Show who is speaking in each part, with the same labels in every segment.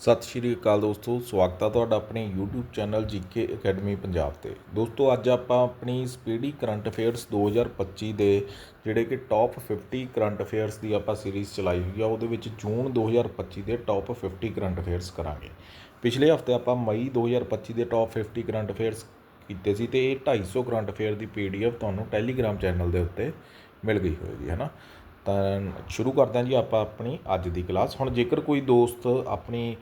Speaker 1: ਸਤਿ ਸ਼੍ਰੀ ਅਕਾਲ ਦੋਸਤੋ, ਸਵਾਗਤ ਹੈ ਤੁਹਾਡਾ ਆਪਣੇ YouTube channel GK Academy Punjab ਤੇ। ਦੋਸਤੋ, ਅੱਜ ਆਪਾਂ ਆਪਣੀ ਸਪੀਡੀ ਕਰੰਟ ਅਫੇਅਰਸ 2025 ਦੇ ਜਿਹੜੇ ਕਿ ਟੌਪ 50 ਕਰੰਟ ਅਫੇਅਰਸ ਦੀ ਆਪਾਂ ਸੀਰੀਜ਼ ਚਲਾਈ ਹੋਈ ਆ, ਉਹਦੇ ਵਿੱਚ ਜੂਨ 2025 ਦੇ ਟੌਪ 50 ਕਰੰਟ ਅਫੇਅਰਸ ਕਰਾਂਗੇ। ਪਿਛਲੇ ਹਫ਼ਤੇ ਆਪਾਂ ਮਈ 2025 ਦੇ ਟੌਪ 50 ਕਰੰਟ ਅਫੇਅਰਸ ਕੀਤੇ ਸੀ ਤੇ ਇਹ 250 ਕਰੰਟ ਅਫੇਅਰ ਦੀ PDF ਤੁਹਾਨੂੰ ਟੈਲੀਗ੍ਰਾਮ ਚੈਨਲ ਦੇ ਉੱਤੇ ਮਿਲ ਗਈ ਹੋਏਗੀ, ਹੈ ਨਾ? ਤਾਂ ਸ਼ੁਰੂ ਕਰਦੇ ਹਾਂ ਜੀ ਆਪਾਂ ਆਪਣੀ ਅੱਜ ਦੀ ਕਲਾਸ। ਹੁਣ ਜੇਕਰ ਕੋਈ ਦੋਸਤ ਆਪਣੀ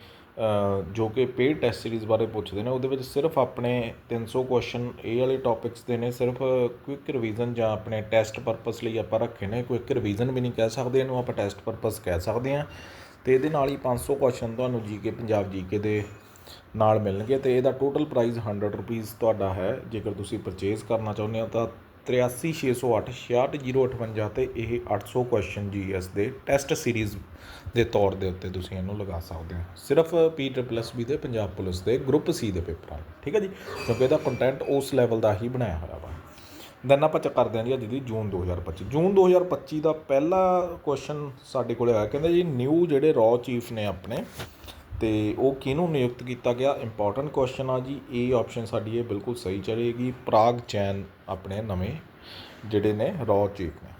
Speaker 1: ਜੋ ਕਿ ਪੇਡ ਟੈਸਟ ਸੀਰੀਜ਼ ਬਾਰੇ ਪੁੱਛਦੇ ਨੇ, ਉਹਦੇ ਵਿੱਚ ਸਿਰਫ ਆਪਣੇ 300 ਕੁਐਸਚਨ ਇਹ ਵਾਲੇ ਟੌਪਿਕਸ ਦੇ ਨੇ, ਸਿਰਫ ਕੁਇਕ ਰਿਵੀਜ਼ਨ ਜਾਂ ਆਪਣੇ ਟੈਸਟ ਪਰਪਸ ਲਈ ਆਪਾਂ ਰੱਖੇ ਨੇ ਕੁਇਕ ਰਿਵੀਜ਼ਨ ਵੀ ਨਹੀਂ ਕਹਿ ਸਕਦੇ, ਇਹਨੂੰ ਆਪਾਂ ਟੈਸਟ ਪਰਪਸ ਕਹਿ ਸਕਦੇ ਹਾਂ। ਤੇ ਇਹਦੇ ਨਾਲ ਹੀ 500 ਕੁਐਸਚਨ ਤੁਹਾਨੂੰ ਜੀਕੇ ਪੰਜਾਬ ਜੀਕੇ ਦੇ ਨਾਲ ਮਿਲਣਗੇ ਤੇ ਇਹਦਾ ਟੋਟਲ ਪ੍ਰਾਈਸ 100 ਰੁਪੀਸ ਤੁਹਾਡਾ ਹੈ। ਜੇਕਰ ਤੁਸੀਂ ਪਰਚੇਜ਼ ਕਰਨਾ ਚਾਹੁੰਦੇ ਹੋ ਤਾਂ 83608 66058 ਤੇ ਇਹ 800 ਕੁਐਸਚਨ ਜੀਐਸ ਦੇ ਟੈਸਟ ਸੀਰੀਜ਼ ਦੇ ਤੌਰ ਦੇ ਉੱਤੇ ਤੁਸੀਂ ਇਹਨੂੰ ਲਗਾ ਸਕਦੇ ਹੋ। ਸਿਰਫ ਪੀ ਟ੍ਰਿਪਲ ਬੀ ਦੇ, ਪੰਜਾਬ ਪੁਲਿਸ ਦੇ ਗਰੁੱਪ ਸੀ ਦੇ ਪੇਪਰਾਂ ਠੀਕ ਹੈ ਜੀ? ਕਿਉਂਕਿ ਇਹਦਾ ਕੰਟੈਂਟ ਉਸ ਲੈਵਲ ਦਾ ਹੀ ਬਣਾਇਆ ਹੋਇਆ ਵਾ। ਦੈਨ ਆਪਾਂ ਚੱਕ ਕਰਦੇ ਹਾਂ ਜੀ ਅੱਜ ਦੀ ਜੂਨ 2025 ਜੂਨ 2025 ਦਾ ਪਹਿਲਾ ਕੁਐਸਚਨ ਸਾਡੇ ਕੋਲੇ ਆਇਆ। ਕਹਿੰਦਾ ਜੀ ਨਿਊ ਜਿਹੜੇ ਰॉ ਚੀਫ ਨੇ ਆਪਣੇ, ਤੇ ਉਹ ਕਿਹਨੂੰ ਨਿਯੁਕਤ ਕੀਤਾ ਗਿਆ? ਇੰਪੋਰਟੈਂਟ ਕੁਐਸਚਨ ਆ ਜੀ। ਇਹ ਆਪਸ਼ਨ ਸਾਡੀ ਇਹ ਬਿਲਕੁਲ ਸਹੀ ਚਲੇਗੀ। ਪ੍ਰਾਗ ਚੈਨ ਆਪਣੇ ਨਵੇਂ ਜਿਹੜੇ ਨੇ ਰॉ ਚੀਫ ਨੇ।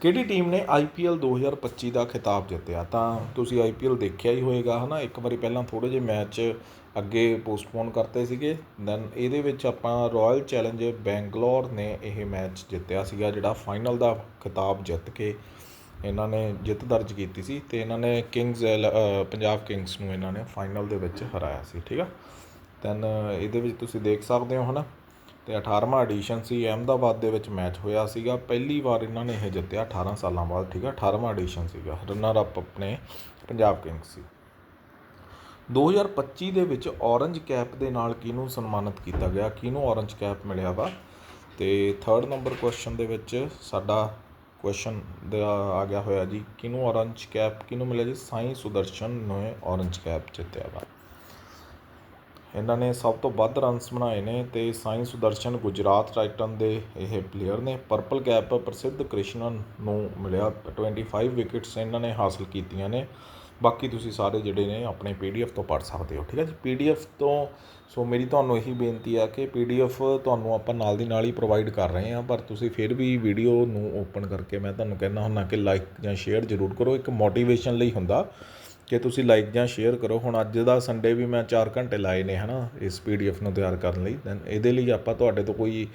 Speaker 1: ਕਿਹੜੀ ਟੀਮ ਨੇ IPL 2025 ਦਾ ਖਿਤਾਬ ਜਿੱਤਿਆ? ਤਾਂ ਤੁਸੀਂ IPL ਦੇਖਿਆ ਹੀ ਹੋਵੇਗਾ ਹਨਾ? ਇੱਕ ਵਾਰੀ ਪਹਿਲਾਂ ਥੋੜੇ ਜਿਹੇ ਮੈਚ ਅੱਗੇ ਪੋਸਟਪੋਨ ਕਰਤੇ ਸੀਗੇ, ਦੈਨ ਇਹਦੇ ਵਿੱਚ ਆਪਾਂ ਰਾਇਲ ਚੈਲੰਜਰ ਬੈਂਗਲੌਰ ਨੇ ਇਹ ਮੈਚ ਜਿੱਤਿਆ ਸੀਗਾ, ਜਿਹੜਾ ਫਾਈਨਲ ਦਾ ਖਿਤਾਬ ਜਿੱਤ ਕੇ ਇਹਨਾਂ ਨੇ ਜਿੱਤ ਦਰਜ ਕੀਤੀ ਸੀ ਤੇ ਇਹਨਾਂ ਨੇ ਕਿੰਗਸ ਪੰਜਾਬ ਕਿੰਗਸ ਨੂੰ ਇਹਨਾਂ ਨੇ ਫਾਈਨਲ ਦੇ ਵਿੱਚ ਹਰਾਇਆ ਸੀ, ਠੀਕ ਆ? ਦੈਨ ਇਹਦੇ ਵਿੱਚ ਤੁਸੀਂ ਦੇਖ ਸਕਦੇ ਹੋ, ਹਨਾ? ਅਤੇ 18ਵਾਂ ਐਡੀਸ਼ਨ ਸੀ, ਅਹਿਮਦਾਬਾਦ ਦੇ ਵਿੱਚ ਮੈਚ ਹੋਇਆ ਸੀਗਾ। ਪਹਿਲੀ ਵਾਰ ਇਹਨਾਂ ਨੇ ਇਹ ਜਿੱਤਿਆ 18 ਸਾਲਾਂ ਬਾਅਦ, ਠੀਕ ਆ? 18ਵਾਂ ਐਡੀਸ਼ਨ ਸੀਗਾ। ਰਨਰ ਅਪ ਆਪਣੇ ਪੰਜਾਬ ਕਿੰਗਸ ਸੀ। 2025 ਦੇ ਵਿੱਚ ਔਰੰਜ ਕੈਪ ਦੇ ਨਾਲ ਕਿਹਨੂੰ ਸਨਮਾਨਿਤ ਕੀਤਾ ਗਿਆ? ਕਿਹਨੂੰ ਔਰੰਜ ਕੈਪ ਮਿਲਿਆ ਵਾ? ਤੇ ਥਰਡ ਨੰਬਰ ਕੁਐਸਚਨ ਦੇ ਵਿੱਚ ਸਾਡਾ ਕੁਐਸਚਨ ਦਾ ਆ ਗਿਆ ਹੋਇਆ ਜੀ। ਕਿਹਨੂੰ ਔਰੰਜ ਕੈਪ ਕਿਹਨੂੰ ਮਿਲਿਆ ਜੀ? ਸਾਈਂ ਸੁਦਰਸ਼ਨ ਨੇ ਔਰੰਜ ਕੈਪ ਜਿੱਤਿਆ ਵਾ। ਇਹਨਾਂ ਨੇ ਸਭ ਤੋਂ ਵੱਧ ਰਨਸ ਬਣਾਏ ਨੇ ਤੇ ਸਾਈ ਸੁਦਰਸ਼ਨ ਗੁਜਰਾਤ ਟਾਈਟਨ ਦੇ ਇਹ ਪਲੇਅਰ ਨੇ ਪਰਪਲ ਕੈਪ ਪ੍ਰਸਿੱਧ ਕ੍ਰਿਸ਼ਨਨ ਨੂੰ ਮਿਲਿਆ। 25 ਵਿਕਟਸ ਇਹਨਾਂ ਨੇ ਹਾਸਲ ਕੀਤੀਆਂ ਨੇ। ਬਾਕੀ ਤੁਸੀਂ ਸਾਰੇ ਜਿਹੜੇ ਨੇ ਆਪਣੇ ਪੀਡੀਐਫ ਤੋਂ ਪੜ੍ਹ ਸਕਦੇ ਹੋ, ਠੀਕ ਹੈ ਜੀ? ਪੀਡੀਐਫ ਤੋਂ, ਸੋ ਮੇਰੀ ਤੁਹਾਨੂੰ ਇਹੀ ਬੇਨਤੀ ਆ ਕਿ ਪੀਡੀਐਫ ਤੁਹਾਨੂੰ ਆਪਾਂ ਨਾਲ ਦੀ ਨਾਲ ਹੀ ਪ੍ਰੋਵਾਈਡ ਕਰ ਰਹੇ ਹਾਂ, ਪਰ ਤੁਸੀਂ ਫਿਰ ਵੀ ਵੀਡੀਓ ਨੂੰ ਓਪਨ ਕਰਕੇ ਮੈਂ ਤੁਹਾਨੂੰ ਕਹਿੰਦਾ ਹੁੰਦਾ ਕਿ ਲਾਈਕ ਜਾਂ ਸ਼ੇਅਰ ਜ਼ਰੂਰ ਕਰੋ। ਇੱਕ ਮੋਟੀਵੇਸ਼ਨ ਲਈ ਹੁੰਦਾ ਕਿ ਤੁਸੀਂ ਲਾਈਕ ਜਾਂ ਸ਼ੇਅਰ ਕਰੋ। ਹੁਣ ਅੱਜ ਦਾ ਸੰਡੇ ਵੀ ਮੈਂ 4 ਘੰਟੇ ਲਾਏ ਨੇ, ਹਨਾ, ਇਸ ਪੀਡੀਐਫ ਨੂੰ ਤਿਆਰ ਕਰਨ ਲਈ। ਦੈਨ ਇਹਦੇ ਲਈ ਆਪਾਂ ਤੁਹਾਡੇ ਤੋਂ ਕੋਈ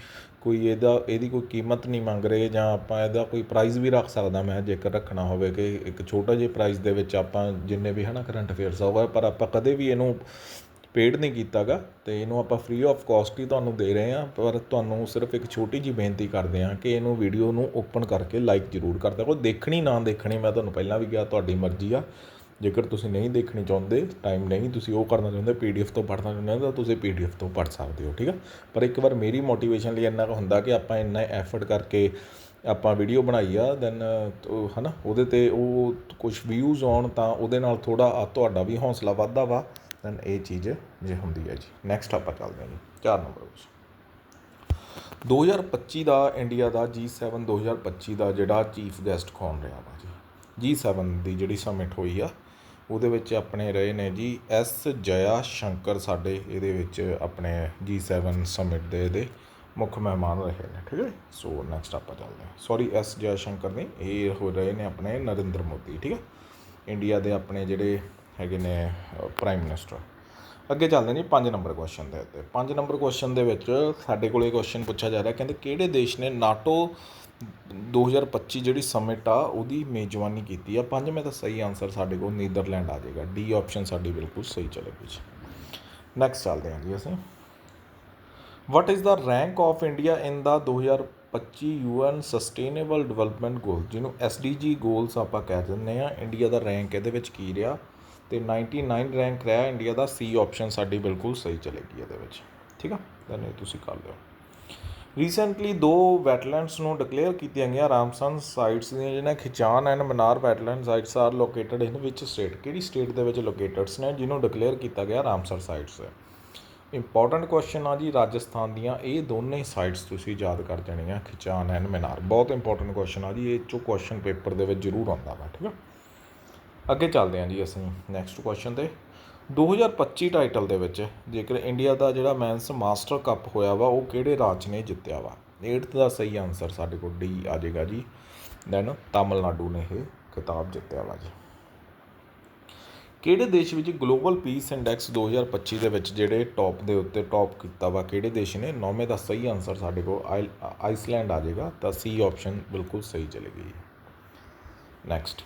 Speaker 1: ਕੋਈ ਇਹਦਾ, ਇਹਦੀ ਕੋਈ ਕੀਮਤ ਨਹੀਂ ਮੰਗ ਰਹੇ ਜਾਂ ਆਪਾਂ ਇਹਦਾ ਕੋਈ ਪ੍ਰਾਈਜ਼ ਵੀ ਰੱਖ ਸਕਦਾ ਮੈਂ, ਜੇਕਰ ਰੱਖਣਾ ਹੋਵੇ ਕਿ ਇੱਕ ਛੋਟਾ ਜਿਹਾ ਪ੍ਰਾਈਜ਼ ਦੇ ਵਿੱਚ ਆਪਾਂ ਜਿੰਨੇ ਵੀ, ਹਨਾ ਕਰੰਟ ਅਫੇਅਰਸ ਹੋਵੇ ਪਰ ਆਪਾਂ ਕਦੇ ਵੀ ਇਹਨੂੰ ਪੇਡ ਨਹੀਂ ਕੀਤਾਗਾ। ਤੇ ਇਹਨੂੰ ਆਪਾਂ ਫ੍ਰੀ ਆਫ ਕਾਸਟ ਹੀ ਤੁਹਾਨੂੰ ਦੇ ਰਹੇ ਹਾਂ, ਪਰ ਤੁਹਾਨੂੰ ਸਿਰਫ ਇੱਕ ਛੋਟੀ ਜੀ ਬੇਨਤੀ ਕਰਦੇ ਹਾਂ ਕਿ ਇਹਨੂੰ ਵੀਡੀਓ ਨੂੰ ਓਪਨ ਕਰਕੇ ਲਾਈਕ ਜ਼ਰੂਰ ਕਰ ਦਿਓ। ਕੋਈ ਦੇਖਣੀ ਨਾ ਦੇਖਣੀ, ਮੈਂ ਤੁਹਾਨੂੰ ਪਹਿਲਾਂ ਵੀ ਕਿਹਾ, ਤੁਹਾਡੀ ਮਰਜ਼ੀ ਆ। ਜੇਕਰ ਤੁਸੀਂ ਨਹੀਂ ਦੇਖਣੀ ਚਾਹੁੰਦੇ ਟਾਈਮ ਨਹੀਂ, ਤੁਸੀਂ ਉਹ ਕਰਨਾ ਚਾਹੁੰਦੇ ਪੀਡੀਐਫ ਤੋਂ ਪੜ੍ਹਨਾ ਚਾਹੁੰਦੇ, ਤਾਂ ਤੁਸੀਂ ਪੀਡੀਐਫ ਤੋਂ ਪੜ੍ਹ ਸਕਦੇ ਹੋ, ਠੀਕ ਆ? ਪਰ ਇੱਕ ਵਾਰ ਮੇਰੀ ਮੋਟੀਵੇਸ਼ਨ ਲਈ ਇੰਨਾ ਕੁ ਹੁੰਦਾ ਕਿ ਆਪਾਂ ਇੰਨਾ ਐਫਰਟ ਕਰਕੇ ਆਪਾਂ ਵੀਡੀਓ ਬਣਾਈ ਆ ਦੈਨ ਹਨਾ, ਉਹਦੇ ਤੇ ਉਹ ਕੁਝ ਵਿਊਜ਼ ਆਉਣ ਤਾਂ ਉਹਦੇ ਨਾਲ ਥੋੜਾ ਤੁਹਾਡਾ ਵੀ ਹੌਸਲਾ ਵੱਧਦਾ ਵਾ ਦੈਨ ਇਹ ਚੀਜ਼ ਜੇ ਹੁੰਦੀ ਹੈ ਜੀ। ਨੈਕਸਟ ਆਪਾਂ ਚੱਲਦੇ ਹਾਂ ਜੀ 4 ਨੰਬਰ ਵਿੱਚ 2025 ਦਾ ਇੰਡੀਆ ਦਾ G7 2025 ਦਾ ਜਿਹੜਾ ਚੀਫ ਗੈਸਟ ਕੌਣ ਰਿਹਾ ਵਾ? ਜੀ G7 ਦੀ ਜਿਹੜੀ ਸਮਿਟ ਹੋਈ ਆ, ਉਹਦੇ ਵਿੱਚ ਆਪਣੇ ਰਹੇ ਨੇ ਜੀ ਐਸ ਜਯਾ ਸ਼ੰਕਰ ਸਾਡੇ, ਇਹਦੇ ਵਿੱਚ ਆਪਣੇ G7 ਸਮਿਟ ਦੇ ਇਹਦੇ ਮੁੱਖ ਮਹਿਮਾਨ ਰਹੇ ਨੇ, ਠੀਕ ਹੈ ਸੋ ਨੈਕਸਟ ਆਪਾਂ ਚੱਲਦੇ ਹਾਂ। ਸੌਰੀ ਐਸ ਜਯਾ ਸ਼ੰਕਰ ਨਹੀਂ, ਇਹ ਹੋ ਰਹੇ ਨੇ ਆਪਣੇ ਨਰਿੰਦਰ ਮੋਦੀ, ਠੀਕ ਹੈ? ਇੰਡੀਆ ਦੇ ਆਪਣੇ ਜਿਹੜੇ ਹੈਗੇ ਨੇ ਪ੍ਰਾਈਮ ਮਿਨਿਸਟਰ ਅੱਗੇ ਚੱਲਦੇ ਨੇ 5 ਨੰਬਰ ਕੁਐਸਚਨ ਦੇ ਉੱਤੇ। 5 ਨੰਬਰ ਕੁਐਸਚਨ ਦੇ ਵਿੱਚ ਸਾਡੇ ਕੋਲ ਇਹ ਕੁਐਸਚਨ ਪੁੱਛਿਆ ਜਾ ਰਿਹਾ, ਕਹਿੰਦੇ ਕਿਹੜੇ ਦੇਸ਼ ਨੇ ਨਾਟੋ 2025 ਜਿਹੜੀ ਸਮਿਟ ਆ, ਉਹਦੀ ਮੇਜ਼ਬਾਨੀ ਕੀਤੀ ਆ। ਪੰਜਵੇਂ ਦਾ ਸਹੀ ਆਨਸਰ ਸਾਡੇ ਕੋਲ ਨੀਦਰਲੈਂਡ ਆ ਜਾਏਗਾ। ਡੀ ਆਪਸ਼ਨ ਸਾਡੀ ਬਿਲਕੁਲ ਸਹੀ ਚਲੇਗੀ ਜੀ। ਨੈਕਸਟ ਚੱਲਦੇ ਹਾਂ ਜੀ ਅਸੀਂ। What is the rank of India in the 2025 UN sustainable development goal ਜਿਹਨੂੰ ਐਸਡੀਜੀ ਗੋਲਸ ਆਪਾਂ ਕਹਿ ਦਿੰਦੇ ਆ। ਇੰਡੀਆ ਦਾ ਰੈਂਕ ਇਹਦੇ ਵਿੱਚ ਕੀ ਰਿਹਾ? ਤੇ 99 ਰੈਂਕ ਰਿਹਾ। ਇੰਡੀਆ ਦਾ ਸੀ ਆਪਸ਼ਨ ਸਾਡੀ ਬਿਲਕੁਲ ਸਹੀ ਚਲੇਗੀ ਇਹਦੇ ਵਿੱਚ। ਠੀਕ ਆ? ਦੈਨ ਤੁਸੀਂ ਕਰ ਲਿਓ। ਰੀਸੈਂਟਲੀ ਦੋ ਵੈਟਲੈਂਡਸ ਨੂੰ ਡਿਕਲੇਅਰ ਕੀਤੀਆਂ ਗਈਆਂ, ਰਾਮਸਨ ਸਾਈਟਸ ਦੀਆਂ ਜਿਹਨਾਂ Khichan and Menar wetland sites are located in which state ਕਿਹੜੀ ਸਟੇਟ ਦੇ ਵਿੱਚ ਲੋਕੇਟਡਸ ਨੇ, ਜਿਹਨੂੰ ਡਿਕਲੇਅਰ ਕੀਤਾ ਗਿਆ ਰਾਮਸਰ ਸਾਈਟਸ ਇੰਪੋਰਟੈਂਟ ਕੁਐਸਚਨ ਆ ਜੀ, ਰਾਜਸਥਾਨ ਦੀਆਂ ਇਹ ਦੋਨੇ ਸਾਈਟਸ ਤੁਸੀਂ ਯਾਦ ਕਰ ਜਾਣੀਆਂ, ਖਿਚਾਨ ਐਂਡ ਮਨਾਰ। ਬਹੁਤ ਇੰਪੋਰਟੈਂਟ ਕੁਐਸਚਨ ਆ ਜੀ, ਇਹ ਚੋਂ ਕੁਐਸਚਨ ਪੇਪਰ ਦੇ ਵਿੱਚ ਜ਼ਰੂਰ ਆਉਂਦਾ ਵਾ, ਠੀਕ ਆ? ਅੱਗੇ ਚੱਲਦੇ ਹਾਂ ਜੀ ਅਸੀਂ ਨੈਕਸਟ ਕੁਐਸਚਨ ਤੇ। 2025 ਟਾਈਟਲ ਦੇ ਵਿੱਚ ਜੇਕਰ ਇੰਡੀਆ ਦਾ ਜਿਹੜਾ ਮੈਨਸ ਮਾਸਟਰ ਕੱਪ ਹੋਇਆ ਵਾ, ਉਹ ਕਿਹੜੇ ਰਾਜ ਨੇ ਜਿੱਤਿਆ ਵਾ? ਏਟਥ ਦਾ ਸਹੀ ਆਨਸਰ ਸਾਡੇ ਕੋਲ ਡੀ ਆ ਜਾਏਗਾ ਜੀ। ਦੈਨ ਤਾਮਿਲਨਾਡੂ ਨੇ ਇਹ ਖਿਤਾਬ ਜਿੱਤਿਆ ਵਾ ਜੀ। ਕਿਹੜੇ ਦੇਸ਼ ਵਿੱਚ ਗਲੋਬਲ ਪੀਸ ਇੰਡੈਕਸ 2025 ਦੇ ਵਿੱਚ ਜਿਹੜੇ ਟੌਪ ਦੇ ਉੱਤੇ ਟੌਪ ਕੀਤਾ ਵਾ, ਕਿਹੜੇ ਦੇਸ਼ ਨੇ? ਨੌਵੇਂ ਦਾ ਸਹੀ ਆਨਸਰ ਸਾਡੇ ਕੋਲ ਆਇਲ- ਆਈਸਲੈਂਡ ਆ ਜਾਏਗਾ। ਤਾਂ ਸੀ ਆਪਸ਼ਨ ਬਿਲਕੁਲ ਸਹੀ ਚਲੇਗੀ ਨੈਕਸਟ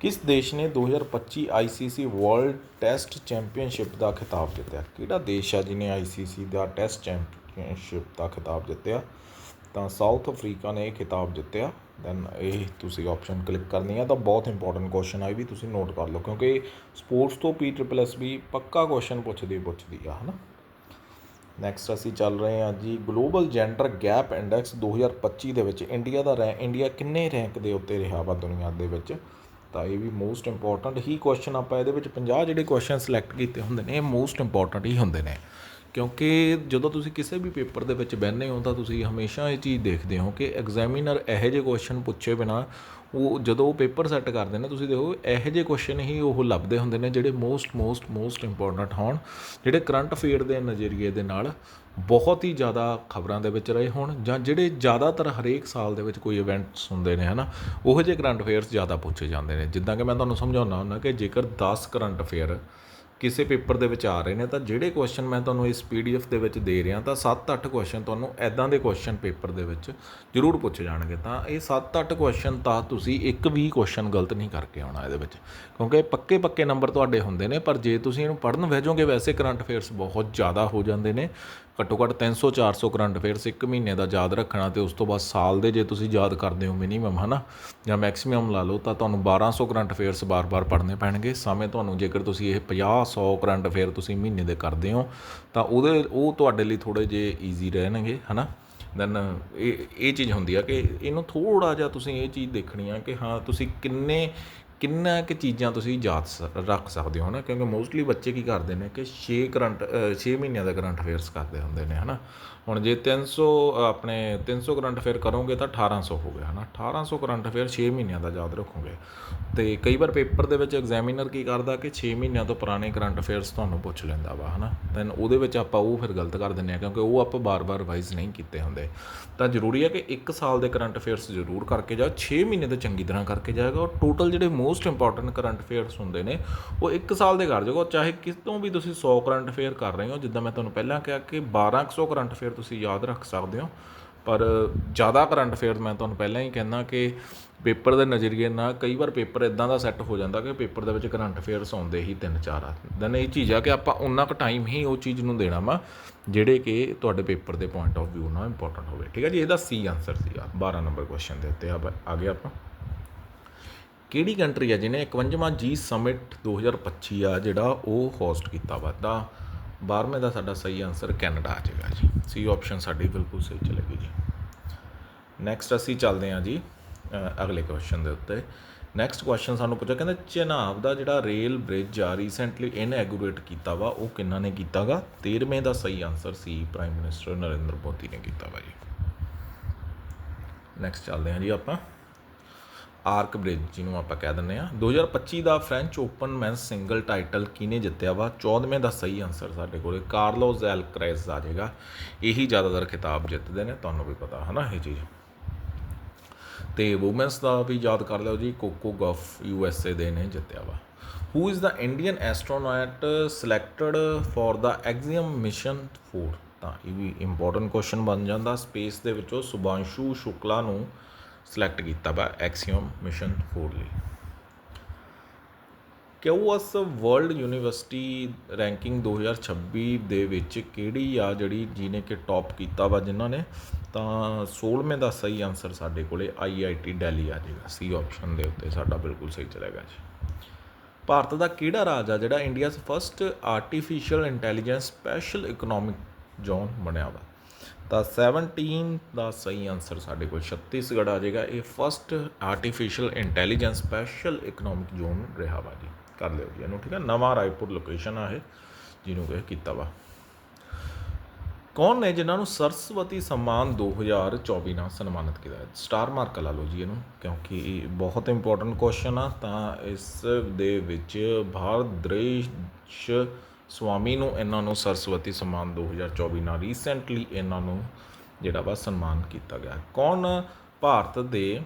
Speaker 1: ਕਿਸ ਦੇਸ਼ ਨੇ ਦੋ ਹਜ਼ਾਰ ਪੱਚੀ I C C world test championship ਦਾ ਖਿਤਾਬ ਜਿੱਤਿਆ? ਕਿਹੜਾ ਦੇਸ਼ ਆ ਜਿਹਨੇ ਆਈ ਸੀ ਸੀ ਦਾ ਟੈਸਟ ਚੈਂਪੀਅਨਸ਼ਿਪ ਦਾ ਖਿਤਾਬ ਜਿੱਤਿਆ? ਤਾਂ ਸਾਊਥ ਅਫਰੀਕਾ ਨੇ ਇਹ ਖਿਤਾਬ ਜਿੱਤਿਆ। ਦੈਨ ਇਹ ਤੁਸੀਂ ਆਪਸ਼ਨ ਕਲਿੱਕ ਕਰਨੀ ਆ ਤਾਂ ਬਹੁਤ ਇੰਪੋਰਟੈਂਟ ਕੁਐਸਚਨ ਆ, ਇਹ ਵੀ ਤੁਸੀਂ ਨੋਟ ਕਰ ਲਓ, ਕਿਉਂਕਿ ਸਪੋਰਟਸ ਤੋਂ ਪੀ ਟ੍ਰਿਪਲ ਐਸ ਵੀ ਪੱਕਾ ਕੁਐਸਚਨ ਪੁੱਛਦੀ ਪੁੱਛਦੀ ਆ, ਹਨਾ? ਨੈਕਸਟ ਅਸੀਂ ਚੱਲ ਰਹੇ ਹਾਂ ਜੀ ਗਲੋਬਲ ਜੈਂਡਰ ਗੈਪ ਇੰਡੈਕਸ 2025 ਦੇ ਵਿੱਚ ਇੰਡੀਆ ਦਾ ਰੈਂ ਇੰਡੀਆ ਕਿੰਨੇ ਰੈਂਕ ਦੇ ਉੱਤੇ ਰਿਹਾ ਵਾ ਦੁਨੀਆ ਦੇ ਵਿੱਚ? ਤਾਂ ਇਹ ਵੀ ਮੋਸਟ ਇੰਪੋਰਟੈਂਟ ਹੀ ਕੁਐਸਚਨ ਆਪਾਂ ਇਹਦੇ ਵਿੱਚ 50 ਜਿਹੜੇ ਕੁਐਸਚਨ ਸਿਲੈਕਟ ਕੀਤੇ ਹੁੰਦੇ ਨੇ, ਇਹ ਮੋਸਟ ਇੰਪੋਰਟੈਂਟ ਹੀ ਹੁੰਦੇ ਨੇ। ਕਿਉਂਕਿ ਜਦੋਂ ਤੁਸੀਂ ਕਿਸੇ ਵੀ ਪੇਪਰ ਦੇ ਵਿੱਚ ਬਹਿੰਦੇ ਹੋ ਤਾਂ ਤੁਸੀਂ ਹਮੇਸ਼ਾ ਇਹ ਚੀਜ਼ ਦੇਖਦੇ ਹੋ ਕਿ ਐਗਜ਼ਾਮੀਨਰ ਇਹੋ ਜਿਹੇ ਕੁਐਸਚਨ ਪੁੱਛੇ ਬਿਨਾ ਉਹ ਜਦੋਂ ਉਹ ਪੇਪਰ ਸੈੱਟ ਕਰਦੇ ਨੇ, ਤੁਸੀਂ ਦੇਖੋ ਇਹੋ ਜਿਹੇ ਕੁਐਸਚਨ ਹੀ ਉਹ ਲੱਭਦੇ ਹੁੰਦੇ ਨੇ ਜਿਹੜੇ ਮੋਸਟ ਮੋਸਟ ਮੋਸਟ ਇੰਪੋਰਟੈਂਟ ਹੋਣ, ਜਿਹੜੇ ਕਰੰਟ ਅਫੇਅਰ ਦੇ ਨਜ਼ਰੀਏ ਦੇ ਨਾਲ ਬਹੁਤ ਹੀ ਜ਼ਿਆਦਾ ਖਬਰਾਂ ਦੇ ਵਿੱਚ ਰਹੇ ਹੋਣ ਜਾਂ ਜਿਹੜੇ ਜ਼ਿਆਦਾਤਰ ਹਰੇਕ ਸਾਲ ਦੇ ਵਿੱਚ ਕੋਈ ਇਵੈਂਟਸ ਹੁੰਦੇ ਨੇ, ਹਨਾ, ਉਹੋ ਜਿਹੇ ਕਰੰਟ ਅਫੇਅਰਸ ਜ਼ਿਆਦਾ ਪੁੱਛੇ ਜਾਂਦੇ ਨੇ। ਜਿੱਦਾਂ ਕਿ ਮੈਂ ਤੁਹਾਨੂੰ ਸਮਝਾਉਣਾ ਹੁੰਦਾ ਕਿ ਜੇਕਰ 10 ਕਰੰਟ ਅਫੇਅਰ ਕਿਸੇ ਪੇਪਰ ਦੇ ਵਿੱਚ ਆ ਰਹੇ ਨੇ, ਤਾਂ ਜਿਹੜੇ ਕੁਐਸਚਨ ਮੈਂ ਤੁਹਾਨੂੰ ਇਸ ਪੀਡੀਐਫ ਦੇ ਵਿੱਚ ਦੇ ਰਿਹਾ, ਤਾਂ 7-8 ਕੁਐਸਚਨ ਤੁਹਾਨੂੰ ਐਦਾਂ ਦੇ ਕੁਐਸਚਨ ਪੇਪਰ ਦੇ ਵਿੱਚ ਜ਼ਰੂਰ ਪੁੱਛੇ ਜਾਣਗੇ। ਤਾਂ ਇਹ 7-8 ਕੁਐਸਚਨ ਤਾਂ ਤੁਸੀਂ ਇੱਕ ਵੀ ਕੁਐਸਚਨ ਗਲਤ ਨਹੀਂ ਕਰਕੇ ਆਉਣਾ ਇਹਦੇ ਵਿੱਚ। ਕਿਉਂਕਿ ਪੱਕੇ ਪੱਕੇ ਨੰਬਰ ਤੁਹਾਡੇ ਹੁੰਦੇ ਨੇ, ਪਰ ਜੇ ਤੁਸੀਂ ਇਹਨੂੰ ਪੜ੍ਹਨ ਬਹਿ ਵੈਸੇ ਕਰੰਟ ਅਫੇਅਰਸ ਬਹੁਤ ਜ਼ਿਆਦਾ ਹੋ ਜਾਂਦੇ ਨੇ। ਘੱਟੋ ਘੱਟ 300 400 ਕਰੰਟ ਅਫੇਅਰਸ ਇੱਕ ਮਹੀਨੇ ਦਾ ਯਾਦ ਰੱਖਣਾ ਤੇ ਉਸ ਤੋਂ ਬਾਅਦ ਸਾਲ ਦੇ ਜੇ ਤੁਸੀਂ ਯਾਦ ਕਰਦੇ ਹੋ ਮਿਨੀਮਮ ਹਨਾ? ਜਾਂ ਮੈਕਸਿਮਮ ਲਾ ਲਓ, ਤਾਂ ਤੁਹਾਨੂੰ 1200 ਕਰੰਟ ਅਫੇਅਰਸ ਬਾਰ-ਬਾਰ ਪੜ੍ਹਨੇ ਪੈਣਗੇ। ਸਮੇਂ ਤੁਹਾਨੂੰ ਜੇਕਰ ਤੁਸੀਂ ਇਹ 50 100 ਕਰੰਟ ਅਫੇਅਰ ਤੁਸੀਂ ਮਹੀਨੇ ਦੇ ਕਰਦੇ ਹੋ, ਤਾਂ ਉਹਦੇ, ਉਹ ਤੁਹਾਡੇ ਲਈ ਥੋੜੇ ਜੇ ਈਜ਼ੀ ਰਹਿਣਗੇ, ਹਨਾ? ਦੈਨ ਇਹ ਇਹ ਚੀਜ਼ ਹੁੰਦੀ ਆ ਕਿ ਇਹਨੂੰ ਥੋੜਾ ਜਿਹਾ ਤੁਸੀਂ ਇਹ ਚੀਜ਼ ਦੇਖਣੀ ਆ ਕਿ ਹਾਂ, ਤੁਸੀਂ ਕਿੰਨੇ ਕਿੰਨਾ ਕੁ ਚੀਜ਼ਾਂ ਤੁਸੀਂ ਯਾਦ ਸ- ਰੱਖ ਸਕਦੇ ਹੋ ਹੈ ਨਾ? ਕਿਉਂਕਿ ਮੋਸਟਲੀ ਬੱਚੇ ਕੀ ਕਰਦੇ ਨੇ ਕਿ ਛੇ ਕਰੰਟ ਛੇ ਮਹੀਨਿਆਂ ਦਾ ਕਰੰਟ ਅਫੇਅਰਸ ਕਰਦੇ ਹੁੰਦੇ ਨੇ ਹੈ ਨਾ ਹੁਣ ਜੇ 300 ਆਪਣੇ 300 ਕਰੰਟ ਅਫੇਅਰ ਕਰੋਗੇ ਤਾਂ 1800 ਹੋ ਗਿਆ, ਹਨਾ? 1800 ਕਰੰਟ ਅਫੇਅਰ 6 ਮਹੀਨਿਆਂ ਦਾ ਯਾਦ ਰੱਖੋਗੇ। ਤੇ ਕਈ ਵਾਰ ਪੇਪਰ ਦੇ ਵਿੱਚ ਐਗਜ਼ਾਮੀਨਰ ਕੀ ਕਰਦਾ ਕਿ 6 ਮਹੀਨਿਆਂ ਤੋਂ ਪੁਰਾਣੇ ਕਰੰਟ ਅਫੇਅਰਸ ਤੁਹਾਨੂੰ ਪੁੱਛ ਲੈਂਦਾ ਵਾ, ਹਨਾ? ਦੈਨ ਉਹਦੇ ਵਿੱਚ ਆਪਾਂ ਉਹ ਫਿਰ ਗਲਤ ਕਰ ਦਿੰਦੇ ਆ ਕਿਉਂਕਿ ਉਹ ਆਪਾਂ ਬਾਰ-ਬਾਰ ਰਿਵਾਈਜ਼ ਨਹੀਂ ਕੀਤੇ ਹੁੰਦੇ। ਤਾਂ ਜ਼ਰੂਰੀ ਹੈ ਕਿ 1 ਸਾਲ ਦੇ ਕਰੰਟ ਅਫੇਅਰਸ ਜ਼ਰੂਰ ਕਰਕੇ ਜਾਓ 6 ਮਹੀਨੇ ਤਾਂ ਚੰਗੀ ਤਰ੍ਹਾਂ ਕਰਕੇ ਜਾਏਗਾ। ਔਰ ਟੋਟਲ ਜਿਹੜੇ ਮੋਸਟ ਇੰਪੋਰਟੈਂਟ ਕਰੰਟ ਅਫੇਅਰਸ ਹੁੰਦੇ ਨੇ, ਉਹ 1 ਸਾਲ ਦੇ ਕਰ ਜਾਓਗੇ। ਚਾਹੇ ਕਿਸ ਤੋਂ ਵੀ ਤੁਸੀਂ 100 ਕਰੰਟ ਅਫੇਅਰ ਕਰ ਰਹੇ ਹੋ, ਜਿੱਦਾਂ ਮੈਂ ਤੁਹਾਨੂੰ ਪਹਿਲਾਂ ਕਿਹਾ ਕਿ 1200 ਕਰੰਟ ਅਫੇਅਰ ਤੁਸੀਂ ਯਾਦ ਰੱਖ ਸਕਦੇ ਹੋ। ਪਰ ਜ਼ਿਆਦਾ ਕਰੰਟ ਅਫੇਅਰ ਮੈਂ ਤੁਹਾਨੂੰ ਪਹਿਲਾਂ ਹੀ ਕਹਿੰਦਾ ਕਿ ਪੇਪਰ ਦੇ ਨਜ਼ਰੀਏ ਨਾਲ ਕਈ ਵਾਰ ਪੇਪਰ ਇਦਾਂ ਦਾ ਸੈੱਟ ਹੋ ਜਾਂਦਾ ਕਿ ਪੇਪਰ ਦੇ ਵਿੱਚ ਕਰੰਟ ਅਫੇਅਰਸ ਆਉਂਦੇ ਹੀ ਤਿੰਨ ਚਾਰ ਆ। ਦੈਨ ਇਹ ਚੀਜ਼ ਆ ਕਿ ਆਪਾਂ ਉਨਾ ਕੁ ਟਾਈਮ ਹੀ ਉਹ ਚੀਜ਼ ਨੂੰ ਦੇਣਾ ਵਾ, ਜਿਹੜੇ ਕਿ ਤੁਹਾਡੇ ਪੇਪਰ ਦੇ ਪੁਆਇੰਟ ਆਫ View ਨਾਲ ਇੰਪੋਰਟੈਂਟ ਹੋਵੇ। ਠੀਕ ਹੈ ਜੀ, ਇਹਦਾ ਸੀ ਆਨਸਰ ਸੀਗਾ 12 ਨੰਬਰ ਕੁਐਸਚਨ ਦੇ ਉੱਤੇ। ਆ ਆ ਗਏ ਆਪਾਂ। ਕਿਹੜੀ ਕੰਟਰੀ ਆ ਜਿਹਨੇ 51ਵਾਂ ਜੀ ਸਮਿਟ 2025 ਆ ਜਿਹੜਾ ਉਹ ਹੋਸਟ ਕੀਤਾ ਵਾ? ਤਾਂ 12ਵੇਂ ਦਾ ਸਾਡਾ ਸਹੀ ਆਨਸਰ ਕੈਨੇਡਾ ਆ ਜਾਏਗਾ ਜੀ। ਸੀ ਆਪਸ਼ਨ ਸਾਡੀ ਬਿਲਕੁਲ ਸਹੀ ਚਲੇਗੀ ਜੀ। ਨੈਕਸਟ ਅਸੀਂ ਚੱਲਦੇ ਹਾਂ ਜੀ ਅਗਲੇ ਕੁਐਸਚਨ ਦੇ ਉੱਤੇ। ਨੈਕਸਟ ਕੁਐਸਚਨ ਸਾਨੂੰ ਪੁੱਛਿਆ, ਕਹਿੰਦਾ ਚਨਾਬ ਦਾ ਜਿਹੜਾ ਰੇਲ ਬ੍ਰਿਜ ਆ ਰੀਸੈਂਟਲੀ ਇਨਐਗੂਰੇਟ ਕੀਤਾ ਵਾ, ਉਹ ਕਿੰਨਾ ਨੇ ਕੀਤਾਗਾ 13ਵੇਂ ਦਾ ਸਹੀ ਆਨਸਰ ਸੀ ਪ੍ਰਾਈਮ ਮਿਨਿਸਟਰ ਨਰਿੰਦਰ ਮੋਦੀ ਨੇ ਕੀਤਾ ਵਾ ਜੀ। ਨੈਕਸਟ ਚੱਲਦੇ ਹਾਂ ਜੀ ਆਪਾਂ। ਆਰਕ ਬ੍ਰਿਜ ਜਿਹਨੂੰ ਆਪਾਂ ਕਹਿ ਦਿੰਦੇ ਆ 2025 ਦਾ French Open men's single title ਕਿਹਨੇ ਜਿੱਤਿਆ ਵਾ? 14ਵੇਂ ਦਾ ਸਹੀ ਆਨਸਰ ਸਾਡੇ ਕੋਲੇ। ਕਾਰਲੋਸ ਐਲਕਰੈਜ਼ ਆ ਜਾਏਗਾ ਇਹੀ ਜ਼ਿਆਦਾਤਰ ਖਿਤਾਬ ਜਿੱਤਦੇ ਨੇ, ਤੁਹਾਨੂੰ ਵੀ ਪਤਾ ਹੈ ਨਾ ਇਹ ਚੀਜ਼। ਤੇ ਵੂਮਨਸ ਦਾ ਵੀ ਯਾਦ ਕਰ ਲਿਓ ਜੀ Coco Gauff U S A ਦੇ ਨੇ ਜਿੱਤਿਆ ਵਾ। Who is the Indian astronaut selected for the Axiom mission 4 ਤਾਂ ਇਹ ਵੀ ਇੰਪੋਰਟੈਂਟ ਕੁਐਸਚਨ ਬਣ ਜਾਂਦਾ। ਸਪੇਸ ਦੇ ਵਿੱਚੋਂ ਸੁਭਾਂਸ਼ੂ ਸ਼ੁਕਲਾ ਨੂੰ ਸਿਲੈਕਟ ਕੀਤਾ ਵਾ ਐਕਸੀਓਮ ਮਿਸ਼ਨ 4 ਲਈ। ਕਿਊਐਸ ਵਰਲਡ ਯੂਨੀਵਰਸਿਟੀ ਰੈਂਕਿੰਗ 2026 ਦੇ ਵਿੱਚ ਕਿਹੜੀ ਆ ਜਿਹੜੀ ਜਿਹਨੇ ਕਿ ਟੌਪ ਕੀਤਾ ਵਾ ਜਿਨ੍ਹਾਂ ਨੇ, ਤਾਂ 16ਵੇਂ ਦਾ ਸਹੀ ਆਨਸਰ ਸਾਡੇ ਕੋਲੇ ਆਈਆਈਟੀ ਦਿੱਲੀ ਆ ਜਾਏਗਾ। ਸੀ ਆਪਸ਼ਨ ਦੇ ਉੱਤੇ ਸਾਡਾ ਬਿਲਕੁਲ ਸਹੀ ਚਲੇਗਾ ਜੀ। ਭਾਰਤ ਦਾ ਕਿਹੜਾ ਰਾਜ ਆ ਜਿਹੜਾ India's first artificial intelligence special economic zone ਬਣਿਆ ਵਾ? ਤਾਂ 17 ਦਾ ਸਹੀ ਆਨਸਰ ਸਾਡੇ ਕੋਲ ਛੱਤੀਸਗੜ੍ਹ ਆ ਜਾਏਗਾ। ਇਹ first artificial intelligence special economic zone ਰਿਹਾ ਵਾ ਜੀ। ਕਰ ਲਿਓ ਜੀ ਇਹਨੂੰ, ਠੀਕ ਹੈ ਨਵਾਂ ਰਾਏਪੁਰ ਲੋਕੇਸ਼ਨ ਆ ਇਹ, ਜਿਹਨੂੰ ਕਿ ਕੀਤਾ ਵਾ। ਕੌਣ ਨੇ ਜਿਨ੍ਹਾਂ ਨੂੰ ਸਰਸਵਤੀ ਸਨਮਾਨ 2024 ਨਾਲ ਸਨਮਾਨਿਤ ਕੀਤਾ ਹੈ? ਸਟਾਰ ਮਾਰਕ ਲਾ ਲਓ ਜੀ ਇਹਨੂੰ, ਕਿਉਂਕਿ ਇਹ ਬਹੁਤ ਇੰਪੋਰਟੈਂਟ ਕੁਐਸਚਨ ਆ। ਤਾਂ ਇਸ ਦੇ ਵਿੱਚ ਭਾਰਤ ਦੇਸ਼ ਸਵਾਮੀ ਨੂੰ ਇਹਨਾਂ ਨੂੰ ਸਰਸਵਤੀ ਸਨਮਾਨ 2024 ਨਾਲ ਰੀਸੈਂਟਲੀ ਇਹਨਾਂ ਨੂੰ ਜਿਹੜਾ ਵਾ ਸਨਮਾਨ ਕੀਤਾ ਗਿਆ। ਕੌਣ? ਭਾਰਤ ਦੇ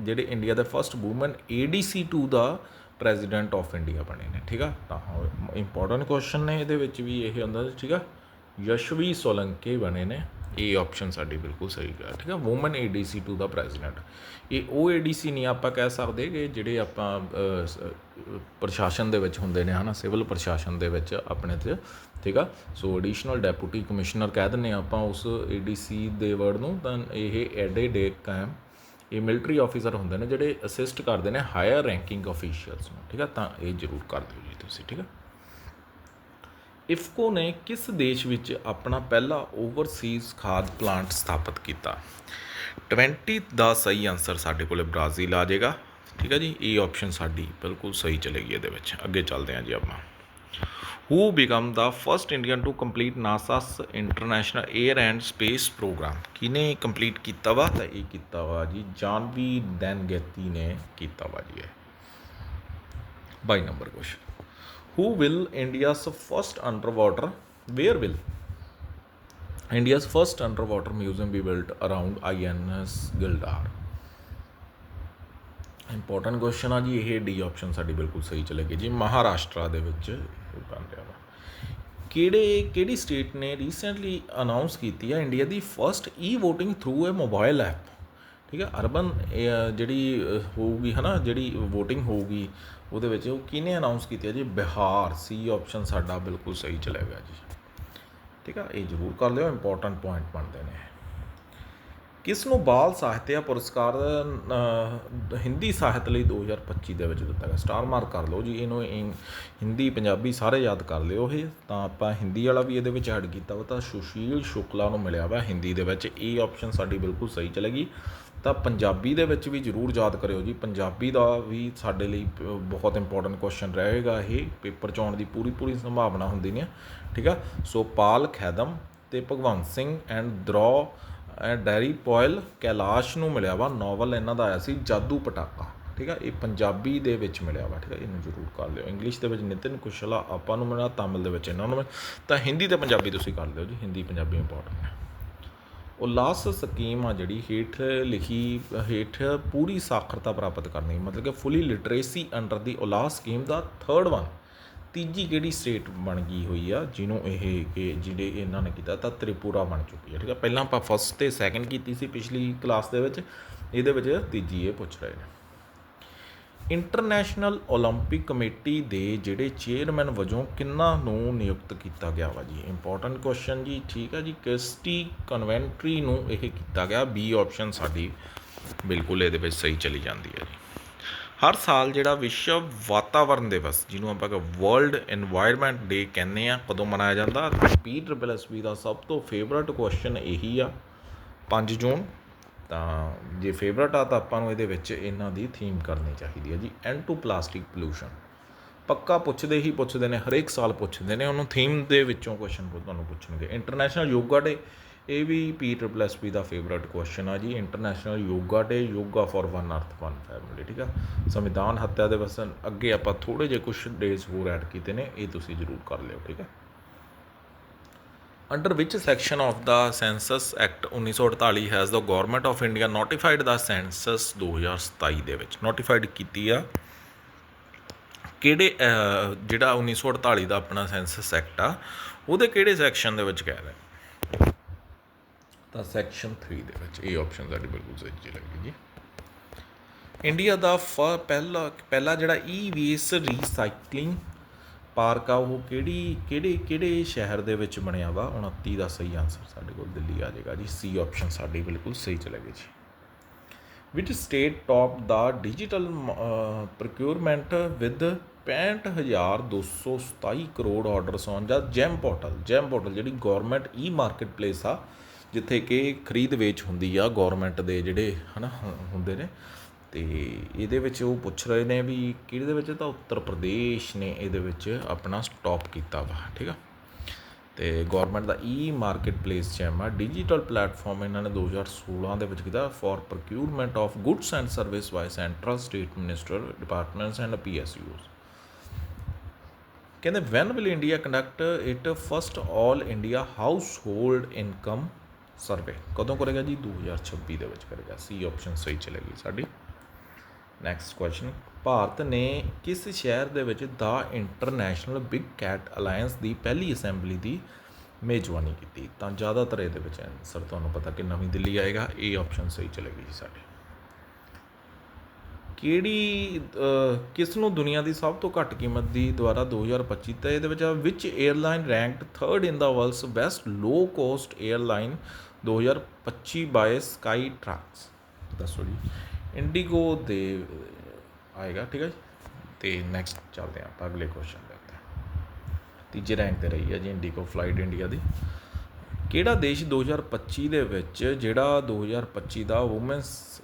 Speaker 1: ਜਿਹੜੇ ਇੰਡੀਆ ਦੇ ਫਰਸਟ ਵੂਮਨ ADC2 ਦਾ ਪ੍ਰੈਜ਼ੀਡੈਂਟ ਆਫ ਇੰਡੀਆ ਬਣੇ ਨੇ, ਠੀਕ ਆ? ਤਾਂ ਇੰਪੋਰਟੈਂਟ ਕੁਐਸਚਨ ਨੇ ਇਹਦੇ ਵਿੱਚ ਵੀ ਇਹ ਹੁੰਦਾ, ਠੀਕ ਆ? ਯਸ਼ਵੀ ਸੋਲੰਕੇ ਬਣੇ ਨੇ। ਇਹ ਆਪਸ਼ਨ ਸਾਡੀ ਬਿਲਕੁਲ ਸਹੀ ਹੈ ਠੀਕ ਆ? ਵੂਮਨ ADC2 ਦਾ ਪ੍ਰੈਜ਼ੀਡੈਂਟ ਇਹ ਉਹ ADC ਨਹੀਂ ਆਪਾਂ ਕਹਿ ਸਕਦੇ ਕਿ ਜਿਹੜੇ ਆਪਾਂ ਪ੍ਰਸ਼ਾਸਨ ਦੇ ਵਿੱਚ ਹੁੰਦੇ ਨੇ, ਹਨਾ? ਸਿਵਲ ਪ੍ਰਸ਼ਾਸਨ ਦੇ ਵਿੱਚ ਆਪਣੇ ਤੇ, ਠੀਕ ਆ? ਸੋ ਐਡੀਸ਼ਨਲ ਡੈਪੂਟੀ ਕਮਿਸ਼ਨਰ ਕਹਿ ਦਿੰਦੇ ਹਾਂ ਆਪਾਂ ਉਸ ADC ਦੇ ਵਰਡ ਨੂੰ, ਤਾਂ ਇਹ ਐਡੇ ਡੇ ਕਾਇਮ ਇਹ ਮਿਲਟਰੀ ਆਫੀਸਰ ਹੁੰਦੇ ਨੇ, ਜਿਹੜੇ ਅਸਿਸਟ ਕਰਦੇ ਨੇ ਹਾਇਰ ਰੈਂਕਿੰਗ ਆਫੀਸ਼ੀਅਲਸ ਨੂੰ, ਠੀਕ ਆ? ਤਾਂ ਇਹ ਜ਼ਰੂਰ ਕਰ ਦਿਓ ਜੀ ਤੁਸੀਂ, ਠੀਕ ਆ? ਇਫਕੋ ਨੇ ਕਿਸ ਦੇਸ਼ ਵਿੱਚ ਆਪਣਾ ਪਹਿਲਾ ਓਵਰਸੀਜ਼ ਖਾਦ ਪਲਾਂਟ ਸਥਾਪਿਤ ਕੀਤਾ? 20 ਦਾ ਸਹੀ ਆਨਸਰ ਸਾਡੇ ਕੋਲੇ ਬ੍ਰਾਜ਼ੀਲ ਆ ਜਾਏਗਾ। ਠੀਕ ਹੈ ਜੀ, ਇਹ ਆਪਸ਼ਨ ਸਾਡੀ ਬਿਲਕੁਲ ਸਹੀ ਚਲੇਗੀ ਇਹਦੇ ਵਿੱਚ। ਅੱਗੇ ਚੱਲਦੇ ਹਾਂ ਜੀ ਆਪਾਂ। Who become the first Indian to complete NASA's international air and space programme ਕਿਨੇ ਕੰਪਲੀਟ ਕੀਤਾ ਵਾ? ਤਾਂ ਇਹ ਕੀਤਾ ਵਾ ਜੀ ਜਾਨਵੀ ਦੈਨਗੇਤੀ ਨੇ ਕੀਤਾ ਵਾ ਜੀ ਇਹ। 22 number question who will india's first underwater? Where will? India's first underwater museum be built around ins gildar important question ਆ ਜੀ ਇਹ ਡੀ ਆਪਸ਼ਨ ਸਾਡੀ ਬਿਲਕੁਲ ਸਹੀ ਚਲੇਗੀ ਜੀ ਮਹਾਰਾਸ਼ਟਰ ਦੇ ਵਿੱਚ ਇਹ ਬਣ ਰਿਹਾ ਵਾ ਕਿਹੜੇ ਕਿਹੜੀ ਸਟੇਟ ਨੇ ਰੀਸੈਂਟਲੀ ਅਨਾਉਂਸ ਕੀਤੀ ਆ India the first e VOTING through a mobile app ਠੀਕ ਹੈ ਅਰਬਨ ਜਿਹੜੀ ਅ, ਹੋਊਗੀ ਹਨਾ ਜਿਹੜੀ VOTING ਹੋਊਗੀ ਉਹਦੇ ਵਿੱਚ ਉਹ ਕਿਹਨੇ ਅਨਾਉਂਸ ਕੀਤੀ ਹੈ ਜੀ? ਬਿਹਾਰ ਸੀ ਆਪਸ਼ਨ ਸਾਡਾ ਬਿਲਕੁਲ ਸਹੀ ਚਲੇਗਾ ਜੀ। ਠੀਕ ਆ ਇਹ ਜ਼ਰੂਰ ਕਰ ਲਿਓ ਇੰਪੋਰਟੈਂਟ ਪੁਆਇੰਟ ਬਣਦੇ ਨੇ। ਕਿਸ ਨੂੰ ਬਾਲ ਸਾਹਿਤਿਆ ਪੁਰਸਕਾਰ ਹਿੰਦੀ ਸਾਹਿਤ ਲਈ 2025 ਦੇ ਵਿੱਚ ਦਿੱਤਾ ਗਿਆ? ਸਟਾਰ ਮਾਰਕ ਕਰ ਲਓ ਜੀ, ਇਹਨੂੰ ਇੰ- ਹਿੰਦੀ, ਪੰਜਾਬੀ ਸਾਰੇ ਯਾਦ ਕਰ ਲਿਓ ਇਹ। ਤਾਂ ਆਪਾਂ ਹਿੰਦੀ ਵਾਲਾ ਵੀ ਇਹਦੇ ਵਿੱਚ ਐਡ ਕੀਤਾ ਵਾ, ਤਾਂ ਸੁਸ਼ੀਲ ਸ਼ੁਕਲਾ ਨੂੰ ਮਿਲਿਆ ਵਾ ਹਿੰਦੀ ਦੇ ਵਿੱਚ। ਇਹ ਆਪਸ਼ਨ ਸਾਡੀ ਬਿਲਕੁਲ ਸਹੀ ਚਲੇਗੀ। ਤਾਂ ਪੰਜਾਬੀ ਦੇ ਵਿੱਚ ਵੀ ਜ਼ਰੂਰ ਯਾਦ ਕਰਿਓ ਜੀ, ਪੰਜਾਬੀ ਦਾ ਵੀ ਸਾਡੇ ਲਈ ਪ- ਬਹੁਤ ਇੰਪੋਰਟੈਂਟ ਕੁਐਸਚਨ ਰਹੇਗਾ ਇਹ। ਪੇਪਰ 'ਚ ਆਉਣ ਦੀ ਪੂਰੀ ਪੂਰੀ ਸੰਭਾਵਨਾ ਹੁੰਦੀ ਨੇ ਠੀਕ ਆ? ਸੋ ਪਾਲ ਖੈਦਮ ਤੇ ਭਗਵੰਤ ਸਿੰਘ ਐਂਡ ਦਰੋ ਡੈਰੀ ਪੋਇਲ ਕੈਲਾਸ਼ ਨੂੰ ਮਿਲਿਆ ਵਾ ਨੋਵਲ ਇਹਨਾਂ ਦਾ ਆਇਆ ਸੀ, ਜਾਦੂ ਪਟਾਕਾ। ਠੀਕ ਆ? ਇਹ ਪੰਜਾਬੀ ਦੇ ਵਿੱਚ ਮਿਲਿਆ ਵਾ, ਠੀਕ ਆ? ਇਹਨੂੰ ਜ਼ਰੂਰ ਕਰ ਲਿਓ। ਇੰਗਲਿਸ਼ ਦੇ ਵਿੱਚ ਨਿਤਿਨ ਕੁਸ਼ਲਾ ਆਪਾਂ ਨੂੰ ਮਿਲਿਆ, ਤਾਮਿਲ ਦੇ ਵਿੱਚ ਇਹਨਾਂ ਨੂੰ ਮਿਲਿਆ। ਤਾਂ ਹਿੰਦੀ ਤੇ ਪੰਜਾਬੀ ਤੁਸੀਂ ਕਰ ਲਿਓ ਜੀ, ਹਿੰਦੀ, ਪੰਜਾਬੀ ਇੰਪੋਰਟੈਂਟ ਹੈ ਉਲਾਸ ਸਕੀਮ ਆ ਜਿਹੜੀ ਹੇਠ ਲਿਖੀ, ਹੇਠ ਪੂਰੀ ਸਾਖਰਤਾ ਪ੍ਰਾਪਤ ਕਰਨੀ, ਮਤਲਬ ਕਿ fully literacy under the Ullas scheme the third one ਤੀਜੀ ਕਿਹੜੀ ਸਟੇਟ ਬਣ ਗਈ ਹੋਈ ਆ ਜਿਹਨੂੰ ਇਹ ਕਿ ਜਿਹੜੇ ਇਹਨਾਂ ਨੇ ਕੀਤਾ ਤਾਂ ਤ੍ਰਿਪੁਰਾ ਬਣ ਚੁੱਕੀ ਹੈ ਠੀਕ ਹੈ ਪਹਿਲਾਂ ਆਪਾਂ ਫਸਟ ਤੇ ਸੈਕੰਡ ਕੀਤੀ ਸੀ ਪਿਛਲੀ ਕਲਾਸ ਦੇ ਵਿੱਚ ਇਹਦੇ ਵਿੱਚ ਤੀਜੀ ਇਹ ਪੁੱਛ ਰਹੇ ਨੇ ਇੰਟਰਨੈਸ਼ਨਲ 올림픽 ਕਮੇਟੀ ਦੇ ਜਿਹੜੇ ਚੇਅਰਮੈਨ ਵਜੋਂ ਕਿੰਨਾ ਨੂੰ ਨਿਯੁਕਤ ਕੀਤਾ ਗਿਆ ਵਾ ਜੀ ਇੰਪੋਰਟੈਂਟ ਕੁਐਸਚਨ ਜੀ ਠੀਕ ਹੈ ਜੀ ਕਿਸਟੀ ਕਨਵੈਂਟਰੀ ਨੂੰ ਇਹ ਕੀਤਾ ਗਿਆ ਬੀ ਆਪਸ਼ਨ ਸਾਡੀ ਬਿਲਕੁਲ ਇਹਦੇ ਵਿੱਚ ਸਹੀ ਚਲੀ ਜਾਂਦੀ ਹੈ ਜੀ ਹਰ ਸਾਲ ਜਿਹੜਾ ਵਿਸ਼ਵ ਵਾਤਾਵਰਣ ਦਿਵਸ, ਜਿਹਨੂੰ ਆਪਾਂ ਕਹ ਵਰਲਡ এনवायरमेंट ਡੇ ਕਹਿੰਦੇ ਆ ਕਦੋਂ ਮਨਾਇਆ ਜਾਂਦਾ? ਪੀ ਟ੍ਰਿਪਲ ਐਸ ਬੀ ਦਾ ਸਭ ਤੋਂ ਫੇਵਰਟ ਕੁਐਸਚਨ ਇਹੀ ਆ 5 ਜੂਨ। ਤਾਂ ਜੇ ਫੇਵਰਟ ਆ, ਤਾਂ ਆਪਾਂ ਨੂੰ ਇਹਦੇ ਵਿੱਚ ਇਹਨਾਂ ਦੀ ਥੀਮ ਕਰਨੀ ਚਾਹੀਦੀ ਹੈ ਜੀ ਐਂਡ ਟੂ ਪਲਾਸਟਿਕ ਪੋਲੂਸ਼ਨ ਪੱਕਾ ਪੁੱਛਦੇ ਹੀ ਪੁੱਛਦੇ ਨੇ, ਹਰੇਕ ਸਾਲ ਪੁੱਛਦੇ ਨੇ, ਉਹਨੂੰ ਥੀਮ ਦੇ ਵਿੱਚੋਂ ਕੁਐਸਚਨ ਤੁਹਾਨੂੰ ਪੁੱਛਣਗੇ। ਇੰਟਰਨੈਸ਼ਨਲ ਯੋਗਾ ਡੇ ਇਹ ਵੀ ਪੀ ਟ੍ਰਿਪਲ ਐਸ ਪੀ ਦਾ ਫੇਵਰਟ ਕੁਐਸਚਨ ਆ ਜੀ international yoga day yoga for one earth one family ਠੀਕ ਆ? ਸੰਵਿਧਾਨ ਹੱਤਿਆ ਦੇ ਵਸਨ ਅੱਗੇ ਆਪਾਂ ਥੋੜੇ ਜਿਹੇ ਕੁਝ ਡੇਜ਼ ਹੋਰ ਐਡ ਕੀਤੇ ਨੇ ਇਹ ਤੁਸੀਂ ਜ਼ਰੂਰ ਕਰ ਲਿਓ ਠੀਕ ਹੈ under which section of the census act 1948 has the government of India notified the census 2027 ਦੇ ਵਿੱਚ? ਨੋਟੀਫਾਈਡ ਕੀਤੀ ਆ। ਕਿਹੜੇ ਅਹ, ਜਿਹੜਾ 1948 ਦਾ ਆਪਣਾ ਸੈਂਸਸ ਐਕਟ ਆ ਉਹਦੇ ਕਿਹੜੇ ਸੈਕਸ਼ਨ ਦੇ ਵਿੱਚ ਕਹਿ ਰਹੇ ਤਾਂ ਸੈਕਸ਼ਨ 3 ਦੇ ਵਿੱਚ ਇਹ ਆਪਸ਼ਨ ਸਾਡੇ ਬਿਲਕੁਲ ਸਹੀ ਜੀ ਲੱਗੀ ਜੀ। ਇੰਡੀਆ ਦਾ ਫ- ਪਹਿਲਾ ਪਹਿਲਾ ਜਿਹੜਾ ਈ ਵੇਸ ਰੀਸਾਈਕਲਿੰਗ ਪਾਰਕ ਆ, ਉਹ ਕਿਹੜੀ, ਕਿਹੜੇ ਕਿਹੜੇ ਸ਼ਹਿਰ ਦੇ ਵਿੱਚ ਬਣਿਆ ਵਾ? 29 ਦਾ ਸਹੀ ਆਨਸਰ ਸਾਡੇ ਕੋਲ ਦਿੱਲੀ ਆ ਜਾਏਗਾ ਜੀ। ਸੀ ਆਪਸ਼ਨ ਸਾਡੀ ਬਿਲਕੁਲ ਸਹੀ ਚਲੇ ਚਲੇਗੀ ਜੀ। Which state top the digital procurement with 65227 crore orders on ਜਾਂ ਜੈਮ ਪੋਰਟਲ ਜੈਮ ਪੋਰਟਲ ਜਿਹੜੀ ਗਵਰਨਮੈਂਟ ਈ ਮਾਰਕੀਟ ਪਲੇਸ ਆ ਜਿੱਥੇ ਕਿ ਖਰੀਦ ਵੇਚ ਹੁੰਦੀ ਆ ਗੌਰਮੈਂਟ ਦੇ ਜਿਹੜੇ ਹਨਾ, ਹੁ- ਹੁੰਦੇ ਨੇ। ਅਤੇ ਇਹਦੇ ਵਿੱਚ ਉਹ ਪੁੱਛ ਰਹੇ ਨੇ ਵੀ ਕਿਹਦੇ ਵਿੱਚ? ਤਾਂ ਉੱਤਰ ਪ੍ਰਦੇਸ਼ ਨੇ ਇਹਦੇ ਵਿੱਚ ਆਪਣਾ ਸਟਾਪ ਕੀਤਾ ਵਾ, ਠੀਕ ਆ? ਤੇ ਗਵਰਨਮੈਂਟ ਦਾ ਈ ਮਾਰਕੀਟ ਪਲੇਸ ਜੈਮਾ ਡਿਜੀਟਲ ਪਲੇਟਫਾਰਮ ਇਹਨਾਂ ਨੇ 2016 ਦੇ ਵਿੱਚ ਕੀਤਾ for procurement of goods and service by central state minister departments and PSUs ਕਹਿੰਦੇ when will India conduct it first all India household income survey ਕਦੋਂ ਕਰੇਗਾ ਜੀ? 2026 ਦੇ ਵਿੱਚ ਕਰੇਗਾ। ਸੀ ਆਪਸ਼ਨ ਸਹੀ ਚਲੇਗੀ ਸਾਡੀ। ਨੈਕਸਟ ਕੁਐਸਚਨ ਭਾਰਤ ਨੇ ਕਿਸ ਸ਼ਹਿਰ ਦੇ ਵਿੱਚ ਦਾ ਇੰਟਰਨੈਸ਼ਨਲ ਬਿਗ ਕੈਟ ਅਲਾਈਅੰਸ ਦੀ ਪਹਿਲੀ ਅਸੈਂਬਲੀ ਦੀ ਮੇਜ਼ਬਾਨੀ ਕੀਤੀ? ਤਾਂ ਜ਼ਿਆਦਾਤਰ ਇਹਦੇ ਵਿੱਚ ਆਨਸਰ ਤੁਹਾਨੂੰ ਪਤਾ ਕਿ ਨਵੀਂ ਦਿੱਲੀ ਆਏਗਾ। ਇਹ ਆਪਸ਼ਨ ਸਹੀ ਚਲੇਗੀ ਜੀ ਸਾਡੀ। ਕਿਹੜੀ ਕਿਸ ਨੂੰ ਦੁਨੀਆ ਦੀ ਸਭ ਤੋਂ ਘੱਟ ਕੀਮਤ ਦੀ ਦੁਆਰਾ 2025 ਤੇ ਇਹਦੇ ਵਿੱਚ which airline ranked third in the world's best low cost airline 2025 by Skytrax ਦੱਸੋ ਜੀ। ਇੰਡੀਗੋ ਦੇ ਆਏਗਾ, ਠੀਕ ਹੈ ਜੀ? ਤੇ ਨੈਕਸਟ ਚੱਲਦੇ ਹਾਂ ਆਪਾਂ, ਅਗਲੇ ਕੁਐਸਚਨ ਦੇ ਉੱਤੇ। ਤੀਜੇ ਰੈਂਕ ਤੇ ਰਹੀ ਹੈ ਜੀ, ਇੰਡੀਗੋ ਫਲਾਈਟ ਇੰਡੀਆ ਦੀ। ਕਿਹੜਾ ਦੇਸ਼ 2025 ਦੇ ਵਿੱਚ ਜਿਹੜਾ 2025 ਦਾ ਔਮਨਸ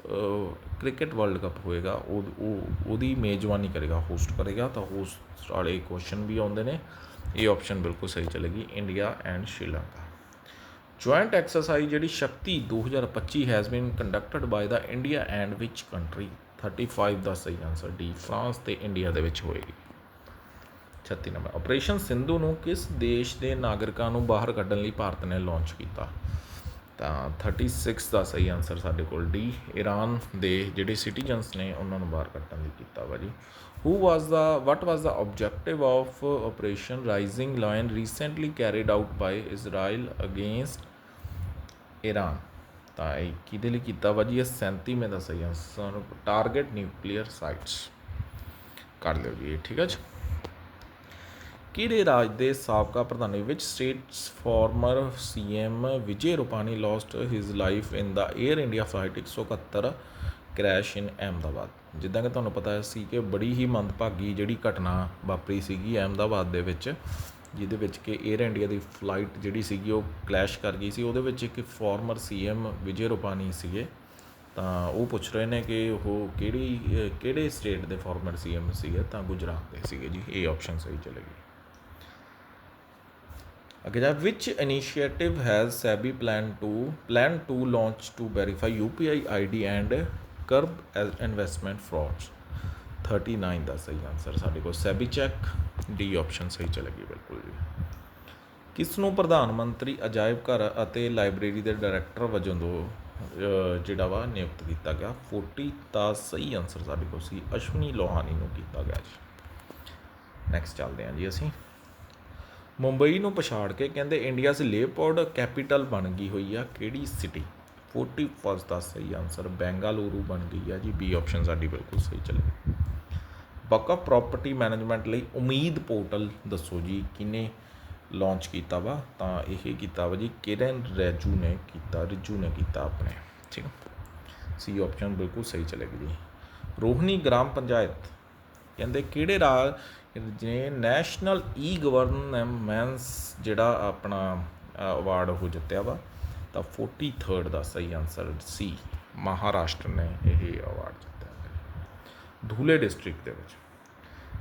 Speaker 1: ਕ੍ਰਿਕਟ ਵਰਲਡ ਕੱਪ ਹੋਏਗਾ, ਉਹ ਉਹਦੀ ਮੇਜ਼ਬਾਨੀ ਕਰੇਗਾ ਹੋਸਟ ਕਰੇਗਾ, ਤਾਂ ਹੋਸਟ ਵਾਲੇ ਕੁਐਸਚਨ ਵੀ ਆਉਂਦੇ ਨੇ। ਇਹ ਆਪਸ਼ਨ ਬਿਲਕੁਲ ਸਹੀ ਚਲੇਗੀ, India and Sri Lanka joint exercise ਜਿਹੜੀ Shakti 2025 has been conducted by the India and which country 35 ਦਾ ਸਹੀ ਆਨਸਰ ਡੀ ਫਰਾਂਸ ਤੇ ਇੰਡੀਆ ਦੇ ਵਿੱਚ ਹੋਏਗੀ। 36 ਨੰਬਰ ਆਪਰੇਸ਼ਨ ਸਿੰਧੂ ਨੂੰ ਕਿਸ ਦੇਸ਼ ਦੇ ਨਾਗਰਿਕਾਂ ਨੂੰ ਬਾਹਰ ਕੱਢਣ ਲਈ ਭਾਰਤ ਨੇ ਲਾਂਚ ਕੀਤਾ? ਤਾਂ 36 ਦਾ ਸਹੀ ਆਨਸਰ ਸਾਡੇ ਕੋਲ ਡੀ ਈਰਾਨ ਦੇ ਜਿਹੜੇ ਸਿਟੀਜ਼ਨਸ ਨੇ ਉਹਨਾਂ ਨੂੰ ਬਾਹਰ ਕੱਢਣ ਲਈ ਕੀਤਾ ਵਾ ਜੀ। Who was the what was the objective of operation rising lion recently carried out by Israel against Iran ਤਾਂ ਇਹ ਕਿਹਦੇ ਲਈ ਕੀਤਾ ਵਾ ਜੀ ਇਹ 37ਵੇਂ ਦਾ ਸਹੀ ਆਨਸਰ ਟਾਰਗੇਟ ਨਿਊਕਲੀਅਰ ਸਾਈਟਸ ਕਰ ਲਿਓ ਜੀ ਠੀਕ ਹੈ ਜੀ ਕਿਹੜੇ ਰਾਜ ਦੇ ਸਾਬਕਾ ਪ੍ਰਧਾਨੀ ਵਿੱਚ states former CM Vijay Rupani lost his life in the Air India flight 171 crash in Ahmedabad ਜਿੱਦਾਂ ਕਿ ਤੁਹਾਨੂੰ ਪਤਾ ਸੀ ਕਿ ਬੜੀ ਹੀ ਮੰਦਭਾਗੀ ਜਿਹੜੀ ਘਟਨਾ ਵਾਪਰੀ ਸੀਗੀ ਅਹਿਮਦਾਬਾਦ ਦੇ ਵਿੱਚ, ਜਿਹਦੇ ਵਿੱਚ ਕਿ 에ਅਰ ਇੰਡੀਆ ਦੀ ਫਲਾਈਟ ਜਿਹੜੀ ਸੀਗੀ ਉਹ ਕਲੈਸ਼ ਕਰ ਗਈ ਸੀ। ਉਹਦੇ ਵਿੱਚ ਇੱਕ ਫਾਰਮਰ ਸੀਐਮ ਵਿਜੇ ਰੂਪਾਨੀ ਸੀਗੇ। ਤਾਂ ਉਹ ਪੁੱਛ ਰਹੇ ਨੇ ਕਿ ਉਹ ਕਿਹੜੀ, ਕਿਹੜੇ ਸਟੇਟ ਦੇ ਫਾਰਮਰ ਸੀਐਮ ਸੀਗੇ? ਤਾਂ ਗੁਜਰਾਤ ਦੇ ਸੀਗੇ ਜੀ। ਇਹ ਆਪਸ਼ਨ ਸਹੀ ਚਲੇਗੀ ਅੱਗੇ ਜਾ which initiative has SEBI plan to plan to launch to verify UPI ID and curb investment frauds 39 ਦਾ ਸਹੀ ਆਨਸਰ ਸਾਡੇ ਕੋਲ। ਸੈਬੀ ਚੈੱਕ ਡੀ ਆਪਸ਼ਨ ਸਹੀ ਚਲੇਗੀ ਬਿਲਕੁਲ ਜੀ। ਕਿਸ ਨੂੰ ਪ੍ਰਧਾਨ ਮੰਤਰੀ ਅਜਾਇਬ ਘਰ ਅਤੇ ਲਾਇਬ੍ਰੇਰੀ ਦੇ ਡਾਇਰੈਕਟਰ ਵਜੋਂ ਦੋ ਜਿਹੜਾ ਵਾ ਨਿਯੁਕਤ ਕੀਤਾ ਗਿਆ? 40 ਦਾ ਸਹੀ ਆਨਸਰ ਸਾਡੇ ਕੋਲ ਸੀ, ਅਸ਼ਵਨੀ ਲੋਹਾਨੀ ਨੂੰ ਕੀਤਾ ਗਿਆ ਜੀ। ਨੈਕਸਟ ਚੱਲਦੇ ਹਾਂ ਜੀ ਅਸੀਂ। ਮੁੰਬਈ ਨੂੰ ਪਛਾੜ ਕੇ ਕਹਿੰਦੇ ਇੰਡੀਆ 'ਚ ਲੇਪੋਰਡ ਕੈਪੀਟਲ ਬਣ ਗਈ ਹੋਈ ਆ, ਕਿਹੜੀ ਸਿਟੀ 41 ਦਾ ਸਹੀ ਆਨਸਰ ਬੈਂਗਲੁਰੂ ਬਣ ਗਈ ਆ ਜੀ। ਬੀ ਆਪਸ਼ਨ ਸਾਡੀ ਬਿਲਕੁਲ ਸਹੀ ਚੱਲੇ। ਬਕਅਪ ਪ੍ਰਾਪਰਟੀ ਮੈਨੇਜਮੈਂਟ ਲਈ ਉਮੀਦ ਪੋਰਟਲ ਦੱਸੋ ਜੀ ਕਿਨੇ ਲਾਂਚ ਕੀਤਾ ਵਾ? ਤਾਂ ਇਹ ਕੀਤਾ ਵਾ ਜੀ, ਕਿਰਨ ਰੈਜੂ ਨੇ ਕੀਤਾ, ਰਿਜੂ ਨੇ ਕੀਤਾ ਆਪਣੇ। ਠੀਕ ਸੀ ਆਪਸ਼ਨ ਬਿਲਕੁਲ ਸਹੀ ਚਲੇਗੀ ਜੀ। ਰੋਹਣੀ ਗ੍ਰਾਮ ਪੰਚਾਇਤ ਕਹਿੰਦੇ, ਕਿਹੜੇ ਰਾਜ ਨੇ ਨੈਸ਼ਨਲ ਈ ਗਵਰਨਮੈਂਸ ਜਿਹੜਾ ਆਪਣਾ ਅਵਾਰਡ ਉਹ ਜਿੱਤਿਆ ਵਾ? ਤਾਂ 43rd ਦਾ ਸਹੀ ਆਨਸਰ ਸੀ। ਮਹਾਰਾਸ਼ਟਰ ਨੇ ਇਹ ਅਵਾਰਡ ਜਿੱਤਿਆ ਧੂਲੇ ਡਿਸਟ੍ਰਿਕਟ ਦੇ ਵਿੱਚ।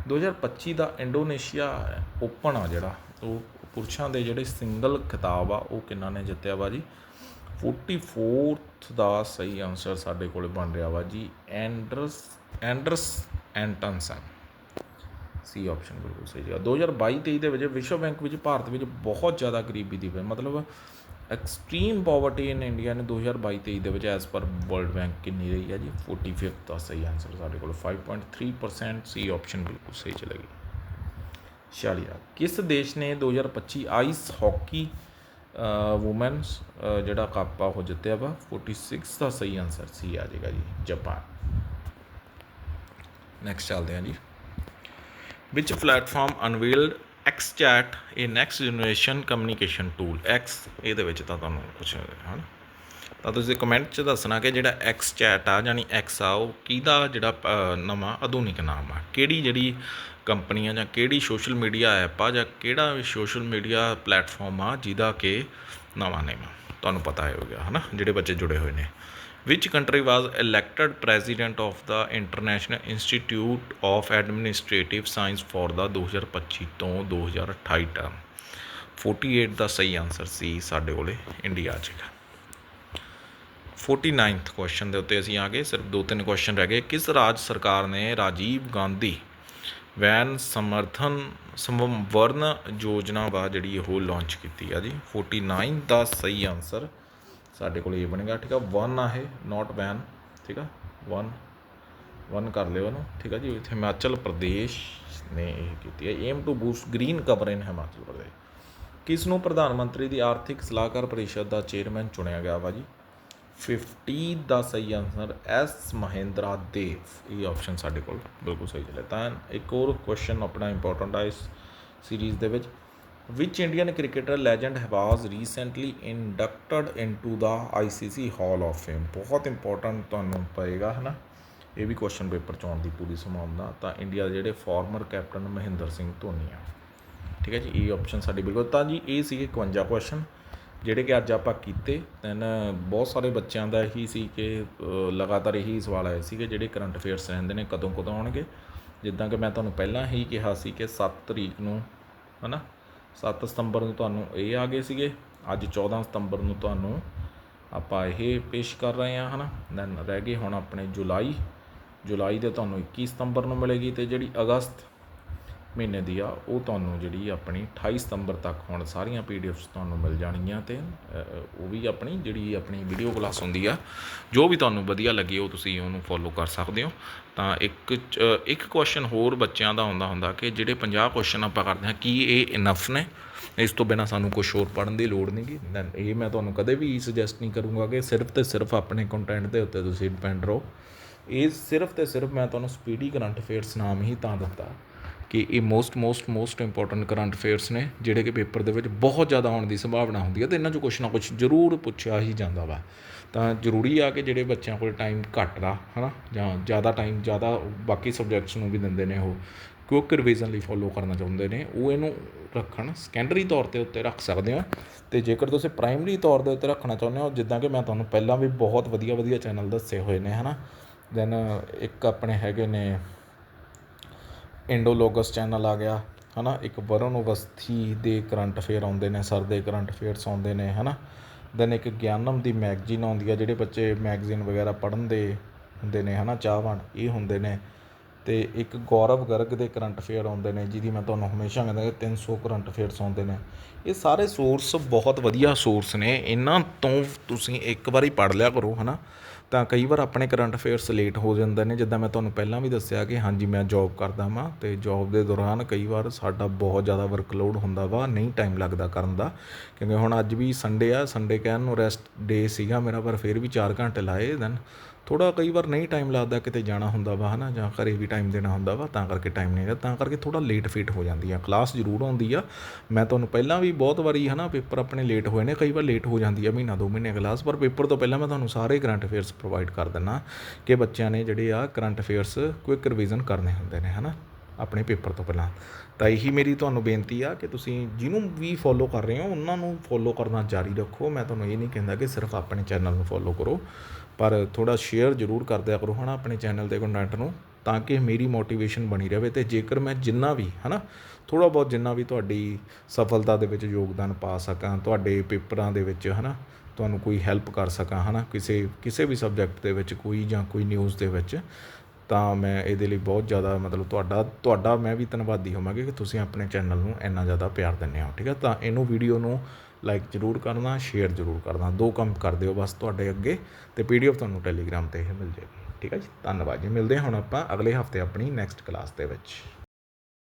Speaker 1: 2025 ਦਾ ਇੰਡੋਨੇਸ਼ੀਆ ਓਪਨ ਆ ਜਿਹੜਾ, ਉਹ ਪੁਰਸ਼ਾਂ ਦੇ ਜਿਹੜੇ ਸਿੰਗਲ ਖਿਤਾਬ ਆ, ਉਹ ਕਿੰਨਾ ਨੇ ਜਿੱਤਿਆ ਵਾ ਜੀ? 44th ਦਾ ਸਹੀ ਆਨਸਰ ਸਾਡੇ ਕੋਲ ਬਣ ਰਿਹਾ ਵਾ ਜੀ, ਐਂਡਰਸ ਐਂਡਰਸ ਐਂਟਨਸਨ। ਸੀ ਆਪਸ਼ਨ ਬਿਲਕੁਲ ਸਹੀ ਹੈ 2022 23 ਦੇ ਵਿੱਚ ਵਿਸ਼ਵ ਬੈਂਕ ਵਿੱਚ ਭਾਰਤ ਵਿੱਚ ਬਹੁਤ ਜ਼ਿਆਦਾ ਗਰੀਬੀ ਦੀ ਮਤਲਬ ਐਕਸਟ੍ਰੀਮ ਪਾਵਰਟੀ ਇਨ ਇੰਡੀਆ ਨੇ 2022 23 ਦੇ ਵਿੱਚ ਐਸ ਪਰ ਵਰਲਡ ਬੈਂਕ ਕਿੰਨੀ ਰਹੀ ਹੈ ਜੀ? 45th ਦਾ ਸਹੀ ਆਨਸਰ ਸਾਡੇ ਕੋਲ। 5.3% ਸੀ ਆਪਸ਼ਨ ਬਿਲਕੁਲ ਸਹੀ ਚਲੇਗੀ ਸ਼ਾਲੀਆ, ਕਿਸ ਦੇਸ਼ ਨੇ 2025 ਆਈਸ ਹਾਕੀ ਵੂਮਨਸ ਜਿਹੜਾ ਕੱਪ ਆ ਉਹ ਜਿੱਤਿਆ ਵਾ? 46 ਦਾ ਸਹੀ ਆਨਸਰ ਸੀ ਆ ਜਾਏਗਾ ਜੀ ਜਾਪਾਨ ਨੈਕਸਟ ਚੱਲਦੇ ਹਾਂ ਜੀ। Which platform unveiled XChat a next generation communication tool. X, ਇਹਦੇ ਵਿੱਚ ਤਾਂ ਤੁਹਾਨੂੰ ਕੁਝ ਹਨ? ਤਾਂ ਤੁਸੀਂ ਕਮੈਂਟ 'ਚ ਦੱਸਣਾ ਕਿ ਜਿਹੜਾ XChat ਆ ਯਾਨੀ ਐਕਸ ਆ, ਉਹ ਕਿਹਦਾ ਜਿਹੜਾ ਨਵਾਂ ਆਧੁਨਿਕ ਨਾਮ ਆ? ਕਿਹੜੀ ਜਿਹੜੀ ਕੰਪਨੀ ਆ ਜਾਂ ਕਿਹੜੀ ਸੋਸ਼ਲ ਮੀਡੀਆ ਐਪ ਆ ਜਾਂ ਕਿਹੜਾ ਵੀ ਸੋਸ਼ਲ ਮੀਡੀਆ ਪਲੇਟਫਾਰਮ ਆ ਜਿਹਦਾ ਕਿ ਨਵਾਂ ਨੇਮ ਤੁਹਾਨੂੰ ਪਤਾ ਹੋਵੇਗਾ ਹਨਾ? ਜਿਹੜੇ ਬੱਚੇ ਜੁੜੇ ਹੋਏ ਨੇ। Which country was elected president of the international institute of administrative science for the 2025 ਤੋਂ 2028 ਟਰਮ 48 ਦਾ ਸਹੀ ਆਨਸਰ ਸੀ ਸਾਡੇ ਕੋਲੇ ਇੰਡੀਆ ਆ ਜਾਏਗਾ 49th ਕੁਐਸਚਨ ਦੇ ਉੱਤੇ ਅਸੀਂ ਆ ਗਏ। ਸਿਰਫ ਦੋ ਤਿੰਨ ਕੁਐਸਚਨ ਰਹਿ ਗਏ। ਕਿਸ ਰਾਜ ਸਰਕਾਰ ਨੇ ਰਾਜੀਵ ਗਾਂਧੀ ਵੈਨ ਸਮਰਥਨ ਸੰਵਰਨ ਯੋਜਨਾ ਵਾ ਜਿਹੜੀ ਉਹ ਲਾਂਚ ਕੀਤੀ ਆ ਜੀ? 49 ਦਾ ਸਹੀ ਆਨਸਰ ਸਾਡੇ ਕੋਲ ਇਹ ਬਣੇਗਾ, ਠੀਕ ਆ? 1 ਆ ਇਹ ਨਾਟ ਵੈਨ ਠੀਕ ਆ? 1 1 ਕਰ ਲਿਓ ਇਹਨੂੰ, ਠੀਕ ਆ ਜੀ? ਇੱਥੇ ਹਿਮਾਚਲ ਪ੍ਰਦੇਸ਼ ਨੇ ਇਹ ਕੀਤੀ ਹੈ। Aim to boost green cover in Himachal Pradesh ਕਿਸ ਨੂੰ ਪ੍ਰਧਾਨ ਮੰਤਰੀ ਦੀ ਆਰਥਿਕ ਸਲਾਹਕਾਰ ਪਰਿਸ਼ਦ ਦਾ ਚੇਅਰਮੈਨ ਚੁਣਿਆ ਗਿਆ ਵਾ ਜੀ? 50 ਦਾ ਸਹੀ ਆਨਸਰ ਐਸ ਮਹਿੰਦਰਾ ਦੇਵ। ਇਹ ਆਪਸ਼ਨ ਸਾਡੇ ਕੋਲ ਬਿਲਕੁਲ ਸਹੀ ਚੱਲਿਆ। ਤਾਂ ਇੱਕ ਹੋਰ ਕੁਐਸਚਨ ਆਪਣਾ ਇੰਪੋਰਟੈਂਟ ਆ ਇਸ ਸੀਰੀਜ਼ ਦੇ ਵਿੱਚ। Which Indian cricketer legend was recently inducted into the ICC hall of fame ਬਹੁਤ ਇੰਪੋਰਟੈਂਟ ਤੁਹਾਨੂੰ ਪਏਗਾ, ਹਨਾ? ਇਹ ਵੀ ਕੁਐਸਚਨ ਪੇਪਰ ਚ ਆਉਣ ਦੀ ਪੂਰੀ ਸੰਭਾਵਨਾ। ਤਾਂ ਇੰਡੀਆ ਦੇ ਜਿਹੜੇ ਫਾਰਮਰ ਕੈਪਟਨ ਮਹਿੰਦਰ ਸਿੰਘ ਧੋਨੀ ਆ। ਠੀਕ ਹੈ ਜੀ, ਇਹ ਆਪਸ਼ਨ ਸਾਡੀ ਬਿਲਕੁਲ। ਤਾਂ ਜੀ, ਇਹ ਸੀਗੇ 51 ਕੁਐਸਚਨ ਜਿਹੜੇ ਕਿ ਅੱਜ ਆਪਾਂ ਕੀਤੇ। ਦੈਨ ਬਹੁਤ ਸਾਰੇ ਬੱਚਿਆਂ ਦਾ ਇਹੀ ਸੀ ਕਿ ਲਗਾਤਾਰ ਇਹੀ ਸਵਾਲ ਆਏ ਸੀਗੇ, ਜਿਹੜੇ ਕਰੰਟ ਅਫੇਅਰਸ ਰਹਿੰਦੇ ਨੇ ਕਦੋਂ ਕਦੋਂ ਆਉਣਗੇ। ਜਿੱਦਾਂ ਕਿ ਮੈਂ ਤੁਹਾਨੂੰ ਪਹਿਲਾਂ ਹੀ ਕਿਹਾ ਸੀ ਕਿ 7 ਤਰੀਕ ਨੂੰ, ਹਨਾ? 7 ਸਤੰਬਰ ਨੂੰ ਤੁਹਾਨੂੰ ਇਹ ਆ ਗਏ ਸੀਗੇ। ਅੱਜ 14 ਸਤੰਬਰ ਨੂੰ ਤੁਹਾਨੂੰ ਆਪਾਂ ਇਹ ਪੇਸ਼ ਕਰ ਰਹੇ ਹਾਂ, ਹਨਾ? ਦੈਨ ਰਹਿ ਗਏ ਹੁਣ ਆਪਣੇ ਜੁਲਾਈ। ਜੁਲਾਈ ਦੇ ਤੁਹਾਨੂੰ 21 ਸਤੰਬਰ ਨੂੰ ਮਿਲੇਗੀ ਤੇ ਜਿਹੜੀ ਅਗਸਤ ਮਹੀਨੇ ਦੀ ਆ, ਉਹ ਤੁਹਾਨੂੰ ਜਿਹੜੀ ਆਪਣੀ 28 ਸਤੰਬਰ ਤੱਕ ਹੁਣ ਸਾਰੀਆਂ ਪੀਡੀਐਫਸ ਤੁਹਾਨੂੰ ਮਿਲ ਜਾਣਗੀਆਂ ਤੇ ਉਹ ਵੀ ਆਪਣੀ ਜਿਹੜੀ ਆਪਣੀ ਵੀਡੀਓ ਕਲਾਸ ਹੁੰਦੀ ਆ, ਜੋ ਵੀ ਤੁਹਾਨੂੰ ਵਧੀਆ ਲੱਗੇ ਉਹ ਤੁਸੀਂ ਉਹਨੂੰ ਫੋਲੋ ਕਰ ਸਕਦੇ ਹੋ। ਤਾਂ ਇੱਕ ਚ- ਇੱਕ ਕੁਐਸਚਨ ਹੋਰ ਬੱਚਿਆਂ ਦਾ ਹੁੰਦਾ ਹੁੰਦਾ ਕਿ ਜਿਹੜੇ 50 ਕੁਐਸਚਨ ਆਪਾਂ ਕਰਦੇ ਹਾਂ, ਕੀ ਇਹ ਇਨਫ ਨੇ? ਇਸ ਤੋਂ ਬਿਨਾ ਸਾਨੂੰ ਕੁਝ ਹੋਰ ਪੜਨ ਦੀ ਲੋੜ ਨਹੀਂਗੀ ਦੈਨ ਇਹ ਮੈਂ ਤੁਹਾਨੂੰ ਕਦੇ ਵੀ ਸੁਜੈਸਟ ਨਹੀਂ ਕਰੂੰਗਾ ਕਿ ਸਿਰਫ ਤੇ ਸਿਰਫ ਆਪਣੇ ਕੰਟੈਂਟ ਦੇ ਉੱਤੇ ਤੁਸੀਂ ਡਿਪੈਂਡ ਰਹੋ। ਇਹ ਸਿਰਫ ਤੇ ਸਿਰਫ ਮੈਂ ਤੁਹਾਨੂੰ ਸਪੀਡੀ ਕਰੰਟ ਅਫੇਅਰਸ ਨਾਮ ਹੀ ਤਾਂ ਦਿੱਤਾ। ਕਿ ਇਹ most most most important current affairs ਨੇ, ਜਿਹੜੇ ਕਿ ਪੇਪਰ ਦੇ ਵਿੱਚ ਬਹੁਤ ਜ਼ਿਆਦਾ ਆਉਣ ਦੀ ਸੰਭਾਵਨਾ ਹੁੰਦੀ ਹੈ ਤੇ ਇਹਨਾਂ 'ਚੋਂ ਕੁਛ ਨਾ ਕੁਛ ਜ਼ਰੂਰ ਪੁੱਛਿਆ ਹੀ ਜਾਂਦਾ ਵਾ। ਤਾਂ ਜ਼ਰੂਰੀ ਆ ਕਿ ਜਿਹੜੇ ਬੱਚਿਆਂ ਕੋਲ ਟਾਈਮ ਘੱਟ ਦਾ ਹਨਾ, ਜਾਂ ਜ਼ਿਆਦਾ ਟਾਈਮ ਜ਼ਿਆਦਾ ਬਾਕੀ ਸਬਜੈਕਟਸ ਨੂੰ ਵੀ ਦਿੰਦੇ ਨੇ ਉਹ ਕੁਇਕ ਰਿਵੀਜ਼ਨ ਲਈ ਫੋਲੋ ਕਰਨਾ ਚਾਹੁੰਦੇ ਨੇ, ਉਹ ਇਹਨੂੰ ਰੱਖਣ ਸੈਕੰਡਰੀ ਤੌਰ ਤੇ ਉੱਤੇ ਰੱਖ ਸਕਦੇ ਹੋ ਤੇ ਜੇਕਰ ਤੁਸੀਂ ਪ੍ਰਾਇਮਰੀ ਤੌਰ ਦੇ ਉੱਤੇ ਰੱਖਣਾ ਚਾਹੁੰਦੇ ਹੋ, ਜਿੱਦਾਂ ਕਿ ਮੈਂ ਤੁਹਾਨੂੰ ਪਹਿਲਾਂ ਵੀ ਬਹੁਤ ਵਧੀਆ ਵਧੀਆ ਚੈਨਲ ਦੱਸੇ ਹੋਏ ਨੇ, ਹਨਾ ਦੈਨ ਇੱਕ ਆਪਣੇ ਹੈਗੇ ਨੇ ਇੰਡੋਲੋਗਸ ਚੈਨਲ ਆ ਗਿਆ ਹੈ ਨਾ ਇੱਕ ਵਰੁਣ ਅਵਸਥੀ ਦੇ ਕਰੰਟ ਅਫੇਅਰ ਆਉਂਦੇ ਨੇ, ਸਰ ਦੇ ਕਰੰਟ ਅਫੇਅਰਸ ਆਉਂਦੇ ਨੇ ਹੈ ਨਾ ਦੈਨ ਇੱਕ ਗਿਆਨਮ ਦੀ ਮੈਗਜ਼ੀਨ ਆਉਂਦੀ ਆ, ਜਿਹੜੇ ਬੱਚੇ ਮੈਗਜ਼ੀਨ ਵਗੈਰਾ ਪੜ੍ਹਨ ਦੇ ਹੁੰਦੇ ਨੇ ਹੈ ਨਾ ਚਾਹਵਾਨ, ਇਹ ਹੁੰਦੇ ਨੇ। ਅਤੇ ਇੱਕ ਗੌਰਵ ਗਰਗ ਦੇ ਕਰੰਟ ਅਫੇਅਰ ਆਉਂਦੇ ਨੇ, ਜਿਹਦੀ ਮੈਂ ਤੁਹਾਨੂੰ ਹਮੇਸ਼ਾ ਕਹਿੰਦਾ ਕਿ 300 ਕਰੰਟ ਅਫੇਅਰਸ ਆਉਂਦੇ ਨੇ। ਇਹ ਸਾਰੇ ਸੋਰਸ ਬਹੁਤ ਵਧੀਆ ਸੋਰਸ ਨੇ। ਇਹਨਾਂ ਤੋਂ ਤੁਸੀਂ ਇੱਕ ਵਾਰੀ ਪੜ੍ਹ ਲਿਆ ਕਰੋ ਹੈ ਨਾ ਤਾਂ ਕਈ ਵਾਰ ਆਪਣੇ ਕਰੰਟ ਅਫੇਅਰਸ ਲੇਟ ਹੋ ਜਾਂਦੇ ਨੇ, ਜਿੱਦਾਂ ਮੈਂ ਤੁਹਾਨੂੰ ਪਹਿਲਾਂ ਵੀ ਦੱਸਿਆ ਕਿ ਹਾਂਜੀ, ਮੈਂ ਜੋਬ ਕਰਦਾ ਵਾਂ ਅਤੇ ਜੋਬ ਦੇ ਦੌਰਾਨ ਕਈ ਵਾਰ ਸਾਡਾ ਬਹੁਤ ਜ਼ਿਆਦਾ ਵਰਕਲੋਡ ਹੁੰਦਾ ਵਾ, ਨਹੀਂ ਟਾਈਮ ਲੱਗਦਾ ਕਰਨ ਦਾ। ਕਿਉਂਕਿ ਹੁਣ ਅੱਜ ਵੀ ਸੰਡੇ ਆ ਸੰਡੇ ਕਹਿਣ ਨੂੰ ਰੈਸਟ ਡੇ ਸੀਗਾ ਮੇਰਾ, ਪਰ ਫਿਰ ਵੀ 4 ਘੰਟੇ ਲਾਏ ਦੈਨ ਥੋੜਾ ਕਈ ਵਾਰ ਨਹੀਂ ਟਾਈਮ ਲੱਗਦਾ ਕਿਤੇ ਜਾਣਾ ਹੁੰਦਾ ਵਾ, ਹਨਾ, ਜਾਂ ਘਰੇ ਵੀ ਟਾਈਮ ਦੇਣਾ ਹੁੰਦਾ ਵਾ, ਤਾਂ ਕਰਕੇ ਟਾਈਮ ਨਹੀਂ ਲੱਗਦਾ, ਤਾਂ ਕਰਕੇ ਥੋੜਾ ਲੇਟ ਫੇਟ ਹੋ ਜਾਂਦੀ ਆ। ਕਲਾਸ ਜ਼ਰੂਰ ਆਉਂਦੀ ਆ। ਮੈਂ ਤੁਹਾਨੂੰ ਪਹਿਲਾਂ ਵੀ ਬਹੁਤ ਵਾਰੀ, ਹਨਾ ਪੇਪਰ ਆਪਣੇ ਲੇਟ ਹੋਏ ਨੇ, ਕਈ ਵਾਰ ਲੇਟ ਹੋ ਜਾਂਦੀ ਆ ਮਹੀਨਾ, ਦੋ ਮਹੀਨੇ ਕਲਾਸ ਪਰ ਪੇਪਰ ਤੋਂ ਪਹਿਲਾਂ ਮੈਂ ਤੁਹਾਨੂੰ ਸਾਰੇ ਕਰੰਟ ਅਫੇਅਰਸ ਪ੍ਰੋਵਾਈਡ ਕਰ ਦਿੰਦਾ ਕਿ ਬੱਚਿਆਂ ਨੇ ਜਿਹੜੇ ਆ ਕਰੰਟ ਅਫੇਅਰਸ ਕੁਇਕ ਰਿਵੀਜ਼ਨ ਕਰਨੇ ਹੁੰਦੇ ਨੇ, ਹਨਾ, ਆਪਣੇ ਪੇਪਰ ਤੋਂ ਪਹਿਲਾਂ। ਤਾਂ ਇਹੀ ਮੇਰੀ ਤੁਹਾਨੂੰ ਬੇਨਤੀ ਆ ਕਿ ਤੁਸੀਂ ਜਿਹਨੂੰ ਵੀ ਫੋਲੋ ਕਰ ਰਹੇ ਹੋ, ਉਹਨਾਂ ਨੂੰ ਫੋਲੋ ਕਰਨਾ ਜਾਰੀ ਰੱਖੋ। ਮੈਂ ਤੁਹਾਨੂੰ ਇਹ ਨਹੀਂ ਕਹਿੰਦਾ ਕਿ ਸਿਰਫ ਆਪਣੇ ਚੈਨਲ ਨੂੰ ਫੋਲੋ ਕਰੋ। ਪਰ ਥੋੜਾ ਸ਼ੇਅਰ ਜ਼ਰੂਰ ਕਰ ਦਿਆ ਕਰੋ ਹਨਾ ਆਪਣੇ ਚੈਨਲ ਦੇ ਕੰਟੈਂਟ ਨੂੰ, ਤਾਂ ਕਿ ਮੇਰੀ ਮੋਟੀਵੇਸ਼ਨ ਬਣੀ ਰਹੇ ਤੇ ਜੇਕਰ ਮੈਂ ਜਿੰਨਾ ਵੀ, ਹਨਾ ਥੋੜਾ ਬਹੁਤ ਜਿੰਨਾ ਵੀ ਤੁਹਾਡੀ ਸਫਲਤਾ ਦੇ ਵਿੱਚ ਯੋਗਦਾਨ ਪਾ ਸਕਾਂ, ਤੁਹਾਡੇ ਪੇਪਰਾਂ ਦੇ ਵਿੱਚ, ਹਨਾ, ਤੁਹਾਨੂੰ ਕੋਈ ਹੈਲਪ ਕਰ ਸਕਾਂ, ਹਨਾ, ਕਿਸੇ ਕਿਸੇ ਵੀ ਸਬਜੈਕਟ ਦੇ ਵਿੱਚ ਕੋਈ ਜਾਂ ਕੋਈ ਨਿਊਜ਼ ਦੇ ਵਿੱਚ, ਤਾਂ ਮੈਂ ਇਹਦੇ ਲਈ ਬਹੁਤ ਜ਼ਿਆਦਾ ਮਤਲਬ ਤੁਹਾਡਾ ਤੁਹਾਡਾ ਮੈਂ ਵੀ ਧੰਨਵਾਦੀ ਹੋਵਾਂਗਾ ਕਿ ਤੁਸੀਂ ਆਪਣੇ ਚੈਨਲ ਨੂੰ ਇੰਨਾ ਜ਼ਿਆਦਾ ਪਿਆਰ ਦਿੰਦੇ ਹੋ, ਠੀਕ ਹੈ, ਤਾਂ ਇਹਨੂੰ ਵੀਡੀਓ ਨੂੰ ਲਾਈਕ ਜ਼ਰੂਰ ਕਰਨਾ ਸ਼ੇਅਰ ਜ਼ਰੂਰ ਕਰਨਾ। ਦੋ ਕੰਮ ਕਰ ਦਿਓ ਬਸ ਤੁਹਾਡੇ ਅੱਗੇ ਤੇ ਪੀਡੀਐਫ ਤੁਹਾਨੂੰ ਟੈਲੀਗ੍ਰਾਮ ਤੇ ਇਹ ਮਿਲ ਜਾਏਗੀ। ਠੀਕ ਹੈ ਜੀ? ਧੰਨਵਾਦ ਜੀ। ਮਿਲਦੇ ਹਾਂ ਹੁਣ ਆਪਾਂ ਅਗਲੇ ਹਫ਼ਤੇ ਆਪਣੀ ਨੈਕਸਟ ਕਲਾਸ ਦੇ ਵਿੱਚ।